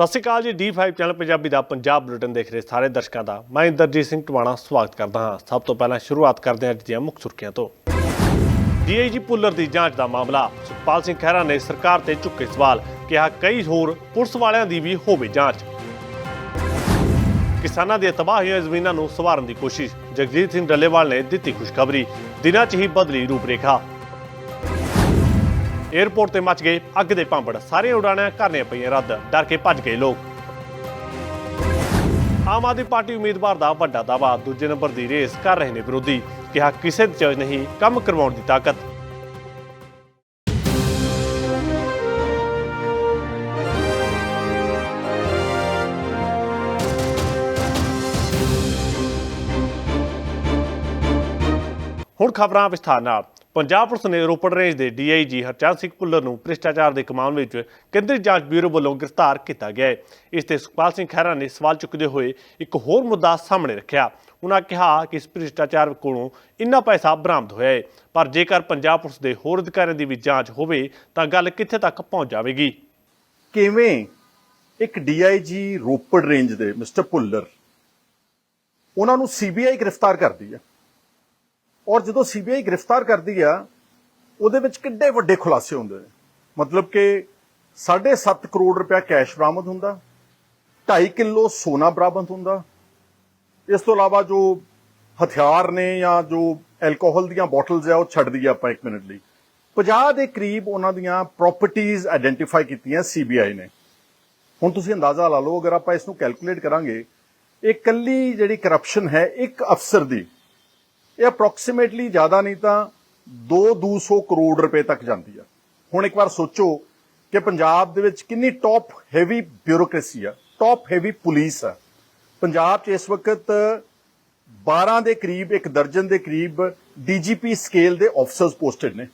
ਸਤਿ ਸ਼੍ਰੀ ਅਕਾਲ ਜੀ D5 ਚੈਨਲ ਪੰਜਾਬੀ ਦਾ ਪੰਜਾਬ ਬੁਲੇਟਿਨ ਦੇਖ ਰਹੇ ਸਾਰੇ ਦਰਸ਼ਕਾਂ ਦਾ। ਮੈਂ ਇੰਦਰਜੀਤ ਸਿੰਘ ਟਵਾਣਾ, ਸਵਾਗਤ ਕਰਦਾ ਹਾਂ। ਸਭ ਤੋਂ ਪਹਿਲਾਂ ਸ਼ੁਰੂਆਤ ਕਰਦੇ ਹਾਂ ਅੱਜ ਦੀਆਂ ਮੁੱਖ ਸੁਰਖੀਆਂ ਤੋਂ। ਡੀਆਈਜੀ ਪੁੱਲਰ ਦੀ ਜਾਂਚ ਦਾ ਮਾਮਲਾ। ਸੁਖਪਾਲ ਸਿੰਘ ਖਹਿਰਾ ਨੇ ਸਰਕਾਰ ਤੇ ਚੁੱਕੇ ਸਵਾਲ, ਕਿਹਾ ਕਈ ਹੋਰ ਪੁਲਿਸ ਵਾਲਿਆਂ ਦੀ ਵੀ ਹੋਵੇ ਜਾਂਚ। ਕਿਸਾਨਾਂ ਦੀਆਂ ਤਬਾਹ ਹੋਈਆਂ ਜ਼ਮੀਨਾਂ ਨੂੰ ਸਵਾਰਨ ਦੀ ਕੋਸ਼ਿਸ਼। ਜਗਜੀਤ ਸਿੰਘ ਡੱਲੇਵਾਲ ਨੇ ਦਿੱਤੀ ਖੁਸ਼ਖਬਰੀ। ਦਿਨਾਂ 'ਚ ਹੀ ਬਦਲੀ ਰੂਪਰੇਖਾ। ਏਅਰਪੋਰਟ ਤੇ ਮੱਚ ਗਏ ਅੱਗ ਦੇ ਭਾਂਬੜ। ਸਾਰੇ ਉਡਾਣਾਂ ਕਰਨੀਆਂ ਪਈਆਂ ਰੱਦ। ਡਰ ਕੇ ਭੱਜ ਗਏ ਲੋਕ। ਆਮ ਆਦਮੀ ਪਾਰਟੀ ਉਮੀਦਵਾਰ ਦਾ ਵੱਡਾ ਦਾਅਵਾ। ਦੂਜੇ ਨੰਬਰ ਦੀ ਰੇਸ ਕਰ ਰਹੇ ਨੇ ਵਿਰੋਧੀ। ਕਿਹਾ ਕਿਸੇ ਚ ਨਹੀਂ, ਕੰਮ ਕਰਵਾਉਣ ਦੀ ਤਾਕਤ। ਹੁਣ ਖਬਰਾਂ ਵਿਸਥਾਰ ਨਾਲ। ਪੰਜਾਬ ਪੁਲਿਸ ਨੇ ਰੋਪੜ ਰੇਂਜ ਦੇ ਡੀਆਈਜੀ ਹਰਚੰਦ ਸਿੰਘ ਭੁੱਲਰ ਨੂੰ ਭ੍ਰਿਸ਼ਟਾਚਾਰ ਦੇ ਇੱਕ ਮਾਮਲੇ ਵਿੱਚ ਕੇਂਦਰੀ ਜਾਂਚ ਬਿਊਰੋ ਵੱਲੋਂ ਗ੍ਰਿਫਤਾਰ ਕੀਤਾ ਗਿਆ ਹੈ। ਇਸ ਤੇ ਸੁਖਪਾਲ ਸਿੰਘ ਖਹਿਰਾ ਨੇ ਸਵਾਲ ਚੁੱਕਦੇ ਹੋਏ ਇੱਕ ਹੋਰ ਮੁੱਦਾ ਸਾਹਮਣੇ ਰੱਖਿਆ। ਉਹਨਾਂ ਕਿਹਾ ਕਿ ਇਸ ਭ੍ਰਿਸ਼ਟਾਚਾਰ ਕੋਲੋਂ ਇੰਨਾ ਪੈਸਾ ਬਰਾਮਦ ਹੋਇਆ ਹੈ, ਪਰ ਜੇਕਰ ਪੰਜਾਬ ਪੁਲਿਸ ਦੇ ਹੋਰ ਅਧਿਕਾਰੀਆਂ ਦੀ ਵੀ ਜਾਂਚ ਹੋਵੇ, ਤਾਂ ਗੱਲ ਕਿੱਥੇ ਤੱਕ ਪਹੁੰਚ ਜਾਵੇਗੀ। ਕਿਵੇਂ ਇੱਕ ਡੀਆਈਜੀ ਰੋਪੜ ਰੇਂਜ ਦੇ ਮਿਸਟਰ ਭੁੱਲਰ ਉਹਨਾਂ ਨੂੰ ਸੀਬੀਆਈ ਗ੍ਰਿਫਤਾਰ ਕਰਦੀ ਹੈ? ਔਰ ਜਦੋਂ ਸੀਬੀਆਈ ਗ੍ਰਿਫਤਾਰ ਕਰਦੀ ਆ, ਉਹਦੇ ਵਿੱਚ ਕਿੱਡੇ ਵੱਡੇ ਖੁਲਾਸੇ ਹੁੰਦੇ ਨੇ। ਮਤਲਬ ਕਿ 7.5 ਕਰੋੜ ਰੁਪਇਆ ਕੈਸ਼ ਬਰਾਮਦ ਹੁੰਦਾ 2.5 ਕਿਲੋ ਸੋਨਾ ਬਰਾਮਦ ਹੁੰਦਾ। ਇਸ ਤੋਂ ਇਲਾਵਾ ਜੋ ਹਥਿਆਰ ਨੇ ਜਾਂ ਜੋ ਐਲਕੋਹਲ ਦੀਆਂ ਬੋਟਲਸ ਆ, ਉਹ ਛੱਡ ਦਈਏ ਆਪਾਂ ਇੱਕ ਮਿੰਟ ਲਈ। 50 ਦੇ ਕਰੀਬ ਉਹਨਾਂ ਦੀਆਂ ਪ੍ਰਾਪਰਟੀਆਂ ਆਇਡੈਂਟੀਫਾਈ ਕੀਤੀਆਂ ਸੀਬੀਆਈ ਨੇ। ਹੁਣ ਤੁਸੀਂ ਅੰਦਾਜ਼ਾ ਲਾ ਲਓ, ਅਗਰ ਆਪਾਂ ਇਸ ਨੂੰ ਕੈਲਕੂਲੇਟ ਕਰਾਂਗੇ, ਇਹ ਕੱਲੀ ਜਿਹੜੀ ਕਰਪਸ਼ਨ ਹੈ, ਇੱਕ ਅਫਸਰ ਦੀ ਇਹ ਅਪਰੋਕਸੀਮੇਟਲੀ ਜ਼ਿਆਦਾ ਨਹੀਂ ਤਾਂ 2-200 ਕਰੋੜ ਰੁਪਏ ਤੱਕ ਜਾਂਦੀ ਆ। ਹੁਣ ਇੱਕ ਵਾਰ ਸੋਚੋ ਕਿ ਪੰਜਾਬ ਦੇ ਵਿੱਚ ਕਿੰਨੀ ਟੌਪ ਹੈਵੀ ਬਿਊਰੋਕ੍ਰੇਸੀ ਆ ਟੌਪ ਹੈਵੀ ਪੁਲਿਸ ਆ। ਪੰਜਾਬ 'ਚ ਇਸ ਵਕਤ 12 ਦੇ ਕਰੀਬ, ਇੱਕ ਦਰਜਨ ਦੇ ਕਰੀਬ ਡੀਜੀਪੀ ਸਕੇਲ ਦੇ ਆਫਸਰਸ ਪੋਸਟਡ ਨੇ।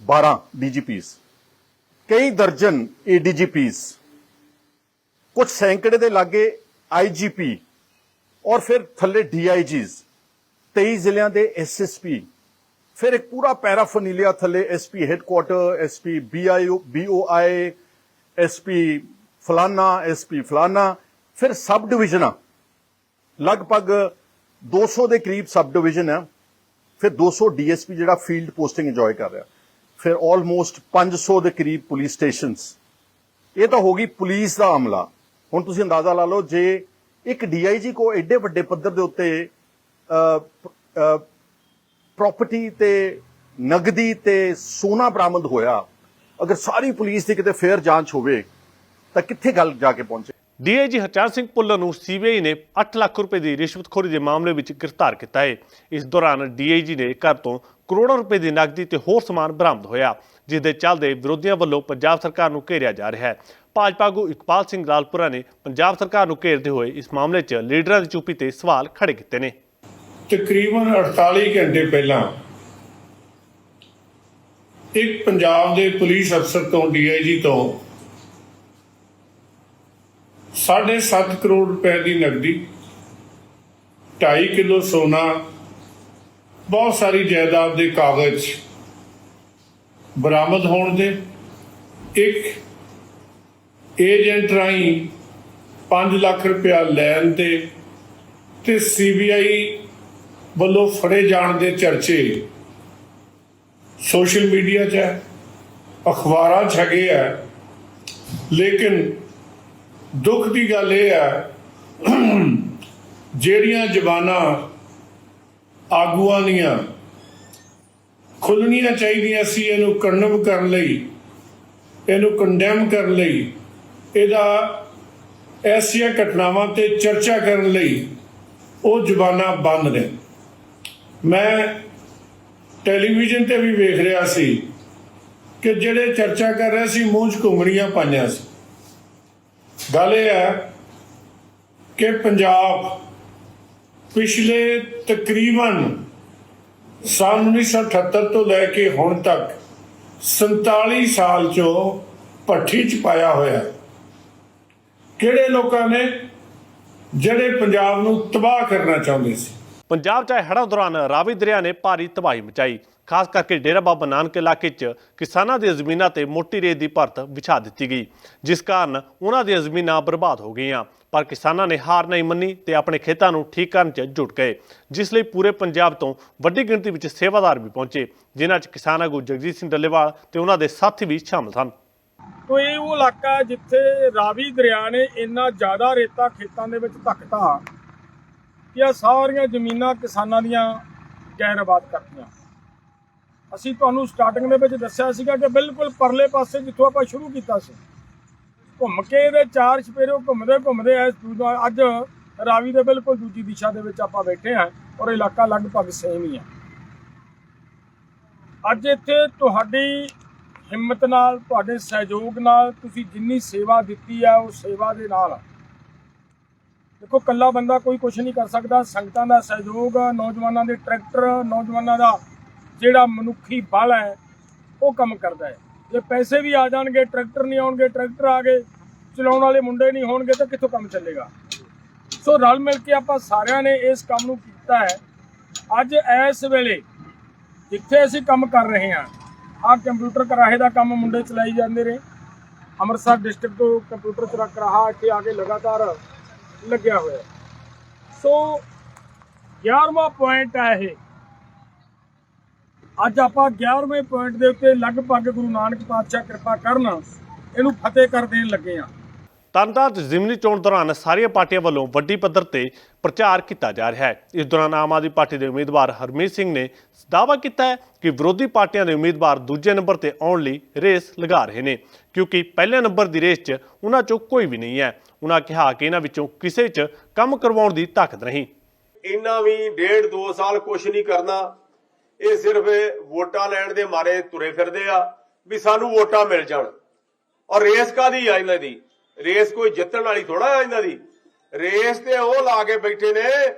12 ਡੀਜੀਪੀਸ ਕਈ ਦਰਜਨ ਏਡੀਜੀਪੀਸ ਕੁਝ ਸੈਂਕੜੇ ਦੇ ਲਾਗੇ ਆਈਜੀਪੀ ਔਰ ਫਿਰ ਥੱਲੇ ਡੀਆਈਜੀਸ 23 ਜ਼ਿਲ੍ਹਿਆਂ ਦੇ ਐਸਐਸਪੀ ਫਿਰ ਇੱਕ ਪੂਰਾ ਪੈਰਾਫਨੀਲੀਆ ਥੱਲੇ SP headquarter SP BIO BOI SP ਫਲਾਨਾ ਐਸਪੀ ਫਲਾਨਾ, ਫਿਰ ਸਬ ਡਿਵੀਜ਼ਨਾਂ ਲਗਭਗ 200 ਦੇ ਕਰੀਬ ਸਬ ਡਿਵੀਜ਼ਨ ਹੈ ਫਿਰ 200 ਡੀਐਸਪੀ ਜਿਹੜਾ ਫੀਲਡ ਪੋਸਟਿੰਗ ਇੰਜੋਏ ਕਰ ਰਿਹਾ। ਫਿਰ ਆਲਮੋਸਟ 500 ਦੇ ਕਰੀਬ ਪੁਲਿਸ ਸਟੇਸ਼ਨਸ ਇਹ ਤਾਂ ਹੋ ਗਈ ਪੁਲਿਸ ਦਾ ਅਮਲਾ ਹੁਣ ਤੁਸੀਂ ਅੰਦਾਜ਼ਾ ਲਾ ਲਓ, ਜੇ ਇੱਕ ਡੀਆਈਜੀ ਕੋ ਐਡੇ ਵੱਡੇ ਪੱਧਰ ਦੇ ਉੱਤੇ ਪ੍ਰਾਪਰਟੀ ਤੇ ਨਗਦੀ ਤੇ ਸੋਨਾ ਬਰਾਮਦ ਹੋਇਆ। ਅਗਰ ਸਾਰੀ ਪੁਲਿਸ ਦੀ ਕਿਤੇ ਫੇਅਰ ਜਾਂਚ ਹੋਵੇ, ਤਾਂ ਕਿੱਥੇ ਗੱਲ ਜਾ ਕੇ ਪਹੁੰਚੇ? ਡੀਆਈਜੀ ਹਰਚੰਦ ਸਿੰਘ ਭੁੱਲਰ ਨੂੰ ਸੀਬੀਆਈ ਨੇ 8 ਲੱਖ ਰੁਪਏ ਦੀ ਰਿਸ਼ਵਤਖੋਰੀ ਦੇ ਮਾਮਲੇ ਵਿੱਚ ਗ੍ਰਿਫਤਾਰ ਕੀਤਾ ਹੈ। ਇਸ ਦੌਰਾਨ ਡੀਆਈਜੀ ਨੇ ਘਰ ਤੋਂ ਕਰੋੜਾਂ ਰੁਪਏ ਦੀ ਨਕਦੀ ਤੇ ਹੋਰ ਸਮਾਨ ਬਰਾਮਦ ਹੋਇਆ ਜਿਸ ਦੇ ਚੱਲਦੇ ਵਿਰੋਧੀਆਂ ਵੱਲੋਂ ਪੰਜਾਬ ਸਰਕਾਰ ਨੂੰ ਘੇਰਿਆ ਜਾ ਰਿਹਾ ਹੈ। ਭਾਜਪਾ ਆਗੂ ਇਕਬਾਲ ਸਿੰਘ ਲਾਲਪੁਰਾ ਨੇ ਪੰਜਾਬ ਸਰਕਾਰ ਨੂੰ ਘੇਰਦੇ ਹੋਏ ਇਸ ਮਾਮਲੇ 'ਚ ਲੀਡਰਾਂ ਦੀ ਚੁੱਪੀ ਤੇ ਸਵਾਲ ਖੜੇ ਕੀਤੇ ਨੇ। ਤਕਰੀਬਨ 48 ਘੰਟੇ ਪਹਿਲਾਂ ਇੱਕ ਪੰਜਾਬ ਦੇ ਪੁਲਿਸ ਅਫਸਰ ਤੋਂ, ਡੀਆਈਜੀ ਤੋਂ 7.5 ਕਰੋੜ ਰੁਪਏ ਦੀ ਨਕਦੀ 2.5 ਕਿਲੋ ਸੋਨਾ, ਬਹੁਤ ਸਾਰੀ ਜਾਇਦਾਦ ਦੇ ਕਾਗਜ਼ ਬਰਾਮਦ ਹੋਣ ਦੇ, ਇੱਕ ਏਜੰਟ ਰਾਹੀਂ 5 ਲੱਖ ਰੁਪਇਆ ਲੈਣ ਦੇ ਤੇ ਸੀਬੀਆਈ ਵੱਲੋਂ ਫੜੇ ਜਾਣ ਦੇ ਚਰਚੇ ਸੋਸ਼ਲ ਮੀਡੀਆ 'ਚ ਹੈ, ਅਖਬਾਰਾਂ 'ਚ ਹੈਗੇ ਆ। ਲੇਕਿਨ ਦੁੱਖ ਦੀ ਗੱਲ ਇਹ ਹੈ, ਜਿਹੜੀਆਂ ਜ਼ਬਾਨਾਂ ਆਗੂਆਂ ਦੀਆਂ ਖੁੱਲਣੀਆਂ ਚਾਹੀਦੀਆਂ ਸੀ, ਇਹਨੂੰ ਕੰਡਮ ਕਰਨ ਲਈ, ਇਹਨੂੰ ਕੰਡੈਮ ਕਰਨ ਲਈ, ਇਹਦਾ ਐਸੀਆਂ ਘਟਨਾਵਾਂ ਤੇ ਚਰਚਾ ਕਰਨ ਲਈ ਉਹ ਜ਼ਬਾਨਾਂ ਬੰਦ ਨੇ। ਮੈਂ ਟੈਲੀਵਿਜ਼ਨ ਤੇ ਵੀ ਵੇਖ ਰਿਹਾ ਸੀ ਕਿ ਜਿਹੜੇ ਚਰਚਾ ਕਰ ਰਹੇ ਸੀ, ਮੂੰਹ 'ਚ ਘੁੰਗਣੀਆਂ ਪਾਈਆਂ ਸੀ। ਗੱਲ ਇਹ ਹੈ ਕਿ ਪੰਜਾਬ ਪਿਛਲੇ ਤਕਰੀਬਨ ਸਾਲ 1978 ਤੋਂ ਲੈ ਕੇ ਹੁਣ ਤੱਕ 47 ਸਾਲ ਚੋਂ ਭੱਠੀ 'ਚ ਪਾਇਆ ਹੋਇਆ। ਕਿਹੜੇ ਲੋਕਾਂ ਨੇ ਜਿਹੜੇ ਪੰਜਾਬ ਨੂੰ ਤਬਾਹ ਕਰਨਾ ਚਾਹੁੰਦੇ ਸੀ? ਪੰਜਾਬ 'ਚ ਆਏ ਹੜ੍ਹਾਂ ਦੌਰਾਨ ਰਾਵੀ ਦਰਿਆ ਨੇ ਭਾਰੀ ਤਬਾਹੀ ਮਚਾਈ। ਖਾਸ ਕਰਕੇ ਡੇਰਾ ਬਾਬਾ ਨਾਨਕ ਇਲਾਕੇ 'ਚ ਕਿਸਾਨਾਂ ਦੀਆਂ ਜ਼ਮੀਨਾਂ ਤੇ ਮੋਟੀ ਰੇਤ ਦੀ ਪਰਤ ਵਿਛਾ ਦਿੱਤੀ ਗਈ, ਜਿਸ ਕਾਰਨ ਉਹਨਾਂ ਦੀਆਂ ਜ਼ਮੀਨਾਂ ਬਰਬਾਦ ਹੋ ਗਈਆਂ। ਪਰ ਕਿਸਾਨਾਂ ਨੇ ਹਾਰ ਨਹੀਂ ਮੰਨੀ ਤੇ ਆਪਣੇ ਖੇਤਾਂ ਨੂੰ ਠੀਕ ਕਰਨ 'ਚ ਜੁਟ ਗਏ, ਜਿਸ ਲਈ ਪੂਰੇ ਪੰਜਾਬ ਤੋਂ ਵੱਡੀ ਗਿਣਤੀ ਵਿੱਚ ਸੇਵਾਦਾਰ ਵੀ ਪਹੁੰਚੇ, ਜਿਨ੍ਹਾਂ 'ਚ ਕਿਸਾਨ ਆਗੂ ਜਗਜੀਤ ਸਿੰਘ ਡੱਲੇਵਾਲ ਤੇ ਉਹਨਾਂ ਦੇ ਸਾਥੀ ਵੀ ਸ਼ਾਮਲ ਸਨ। ਤੋ ਇਹ ਉਹ ਇਲਾਕਾ ਜਿੱਥੇ ਰਾਵੀ ਦਰਿਆ ਨੇ ਇੰਨਾ ਜ਼ਿਆਦਾ ਰੇਤਾ ਖੇਤਾਂ ਦੇ ਵਿੱਚ ਧੱਕਤਾ। ਕਿ ਆ ਸਾਰੀਆਂ ਜ਼ਮੀਨਾਂ ਕਿਸਾਨਾਂ ਦੀਆਂ ਗੈਰ ਆਬਾਦ ਕਰਤੀਆਂ। ਅਸੀਂ ਤੁਹਾਨੂੰ ਸਟਾਰਟਿੰਗ ਦੇ ਵਿੱਚ ਦੱਸਿਆ ਸੀਗਾ ਕਿ ਬਿਲਕੁਲ ਪਰਲੇ ਪਾਸੇ ਜਿੱਥੋਂ ਆਪਾਂ ਸ਼ੁਰੂ ਕੀਤਾ ਸੀ। ਘੁੰਮ ਕੇ ਇਹਦੇ ਚਾਰ ਛਪੇਰੇ ਘੁੰਮਦੇ ਘੁੰਮਦੇ ਇਸ ਦੂਜਾ ਅੱਜ ਰਾਵੀ ਦੇ ਬਿਲਕੁਲ ਦੂਜੀ ਦਿਸ਼ਾ ਦੇ ਵਿੱਚ ਆਪਾਂ ਬੈਠੇ ਹਾਂ ਔਰ ਇਲਾਕਾ ਲਗਭਗ ਸੇਮ ਹੀ ਹੈ। ਅੱਜ ਇੱਥੇ ਤੁਹਾਡੀ ਹਿੰਮਤ ਨਾਲ, ਤੁਹਾਡੇ ਸਹਿਯੋਗ ਨਾਲ ਤੁਸੀਂ ਜਿੰਨੀ ਸੇਵਾ ਦਿੱਤੀ ਹੈ ਉਹ ਸੇਵਾ ਦੇ ਨਾਲ ਦੇਖੋ ਕੱਲਾ ਬੰਦਾ ਕੋਈ ਕੁਝ ਨਹੀਂ ਕਰ ਸਕਦਾ। ਸੰਗਤਾਂ ਦਾ ਸਹਿਯੋਗ, ਨੌਜਵਾਨਾਂ ਦੇ ਟਰੈਕਟਰ, ਨੌਜਵਾਨਾਂ ਦਾ ਜਿਹੜਾ ਮਨੁੱਖੀ ਬਲ ਹੈ, ਉਹ ਕੰਮ ਕਰਦਾ ਹੈ। ਜੇ ਪੈਸੇ ਵੀ ਆ ਜਾਣਗੇ, ਟਰੈਕਟਰ ਨਹੀਂ ਆਉਣਗੇ, ਟਰੈਕਟਰ ਆ ਗਏ, ਚਲਾਉਣ ਵਾਲੇ ਮੁੰਡੇ ਨਹੀਂ ਹੋਣਗੇ, ਤਾਂ ਕਿੱਥੋਂ ਕੰਮ ਚੱਲੇਗਾ? ਸੋ ਰਲ ਮਿਲ ਕੇ ਆਪਾਂ ਸਾਰਿਆਂ ਨੇ ਇਸ ਕੰਮ ਨੂੰ ਕੀਤਾ ਹੈ। ਅੱਜ ਇਸ ਵੇਲੇ ਜਿੱਥੇ ਅਸੀਂ ਕੰਮ ਕਰ ਰਹੇ ਹਾਂ ਆ ਕੰਪਿਊਟਰ ਕਰਾਹੇ ਦਾ ਕੰਮ ਮੁੰਡੇ ਚਲਾਈ ਜਾਂਦੇ ਨੇ। ਅੰਮ੍ਰਿਤਸਰ ਡਿਸਟ੍ਰਿਕਟ ਤੋਂ ਕੰਪਿਊਟਰ ਚਲਾ ਕਰਾਹਾ ਇੱਥੇ ਆ ਕੇ ਲਗਾਤਾਰ ਲੱਗਿਆ ਹੋਇਆ। ਸੋ 11ਵਾਂ ਪੁਆਇੰਟ ਹੈ ਇਹ। ਅੱਜ ਆਪਾਂ 11ਵੇਂ ਪੁਆਇੰਟ ਦੇ ਉੱਤੇ ਲਗਭਗ ਗੁਰੂ ਨਾਨਕ ਪਾਤਸ਼ਾਹ ਕਿਰਪਾ ਕਰਨ, ਇਹਨੂੰ ਫਤਿਹ ਕਰ ਦੇਣ ਲੱਗੇ ਆ ਤਰਨਤਾਰਨ ਜ਼ਿਮਨੀ ਚੋਣ ਦੌਰਾਨ ਸਾਰੀਆਂ ਪਾਰਟੀਆਂ ਵੱਲੋਂ ਵੱਡੀ ਪੱਧਰ ਤੇ ਪ੍ਰਚਾਰ ਕੀਤਾ ਜਾ ਰਿਹਾ ਹੈ। ਇਸ ਦੌਰਾਨ ਆਮ ਆਦਮੀ ਪਾਰਟੀ ਦੇ ਉਮੀਦਵਾਰ ਹਰਮੀਤ ਸਿੰਘ ਨੇ ਦਾਅਵਾ ਕੀਤਾ ਹੈ ਕਿ ਵਿਰੋਧੀ ਪਾਰਟੀਆਂ ਦੇ ਉਮੀਦਵਾਰ ਦੂਜੇ ਨੰਬਰ ਤੇ ਆਉਣ ਲਈ ਰੇਸ ਲਗਾ ਰਹੇ ਨੇ, ਕਿਉਂਕਿ ਪਹਿਲੇ ਨੰਬਰ ਦੀ ਰੇਸ 'ਚ ਉਹਨਾਂ 'ਚੋਂ ਕੋਈ ਵੀ ਨਹੀਂ ਹੈ। ਉਹਨਾਂ ਕਿਹਾ ਕਿ ਇਹਨਾਂ ਵਿੱਚੋਂ ਕਿਸੇ 'ਚ ਕੰਮ ਕਰਵਾਉਣ ਦੀ ਤਾਕਤ ਨਹੀਂ। ਇਹਨਾਂ ਵੀ ਡੇਢ ਦੋ ਸਾਲ ਕੁਛ ਨਹੀਂ ਕਰਨਾ। ਇਹ ਸਿਰਫ ਵੋਟਾਂ ਲੈਣ ਦੇ ਮਾਰੇ ਤੁਰੇ ਫਿਰਦੇ ਆ ਵੀ ਸਾਨੂੰ ਵੋਟਾਂ ਮਿਲ ਜਾਣ। ਔਰ ਰੇਸ ਕਾਦੀ ਆ ਇਹਨਾਂ ਦੀ? ਰੇਸ ਕੋਈ ਜਿੱਤਣ ਵਾਲੀ ਥੋੜਾ ਆ ਇਹਨਾਂ ਦੀ? ਰੇਸ ਤੇ ਉਹ ਲਾ ਕੇ ਬੈਠੇ ਨੇ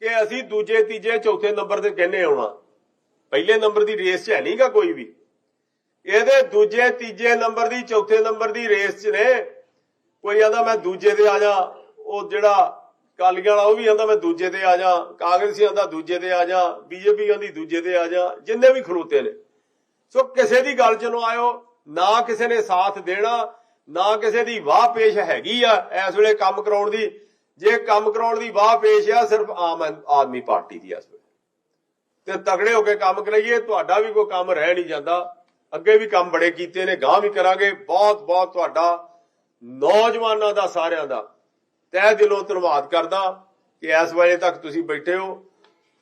ਕਿ ਅਸੀਂ ਦੂਜੇ, ਤੀਜੇ, ਚੌਥੇ ਨੰਬਰ ਤੇ ਕਹਿੰਨੇ ਆਉਣਾ। ਪਹਿਲੇ ਨੰਬਰ ਦੀ ਰੇਸ 'ਚ ਹੈ ਨਹੀਂਗਾ ਕੋਈ ਵੀ। ਇਹਦੇ ਦੂਜੇ, ਤੀਜੇ ਨੰਬਰ ਦੀ, ਚੌਥੇ ਨੰਬਰ ਦੀ ਰੇਸ 'ਚ ਨੇ। ਕੋਈ ਕਹਿੰਦਾ ਮੈਂ ਦੂਜੇ ਤੇ ਆ ਜਾ, ਉਹ ਜਿਹੜਾ ਕਾਲੀਆਂ ਵਾਲਾ ਉਹ ਵੀ ਕਹਿੰਦਾ ਮੈਂ ਦੂਜੇ ਤੇ ਆ ਜਾ, ਕਾਂਗਰਸੀ ਆਂਦਾ ਦੂਜੇ ਤੇ ਆ ਜਾ, ਬੀਜੇਪੀ ਆਂਦੀ ਦੂਜੇ ਤੇ ਆ ਜਾ, ਜਿੰਨੇ ਵੀ ਖਲੋਤੇ ਨੇ। ਸੋ ਕਿਸੇ ਦੀ ਗੱਲ ਚ ਨੂੰ ਆਇਓ, ਨਾ ਕਿਸੇ ਨੇ ਸਾਥ ਦੇਣਾ, ਨਾ ਕਿਸੇ ਦੀ ਵਾਹ ਪੇਸ਼ ਹੈਗੀ ਆ ਇਸ ਵੇਲੇ ਕੰਮ ਕਰਾਉਣ ਦੀ। ਜੇ ਕੰਮ ਕਰਾਉਣ ਦੀ ਵਾਹ ਪੇਸ਼ ਆ, ਸਿਰਫ ਆਮ ਆਦਮੀ ਪਾਰਟੀ ਦੀ ਇਸ ਵੇਲੇ। ਤੇ ਤਗੜੇ ਹੋ ਕੇ ਕੰਮ ਕਰਾਈਏ, ਤੁਹਾਡਾ ਵੀ ਕੋਈ ਕੰਮ ਰਹਿ ਨਹੀਂ ਜਾਂਦਾ। ਅੱਗੇ ਵੀ ਕੰਮ ਬੜੇ ਕੀਤੇ ਨੇ ਗਾਂ ਵੀ ਕਰਾਂਗੇ। ਬਹੁਤ ਬਹੁਤ ਤੁਹਾਡਾ ਨੌਜਵਾਨਾਂ ਦਾ, ਸਾਰਿਆਂ ਦਾ ਤਹਿ ਦਿਲੋਂ ਧੰਨਵਾਦ ਕਰਦਾ ਕਿ ਇਸ ਵੇਲੇ ਤੱਕ ਤੁਸੀਂ ਬੈਠੇ ਹੋ।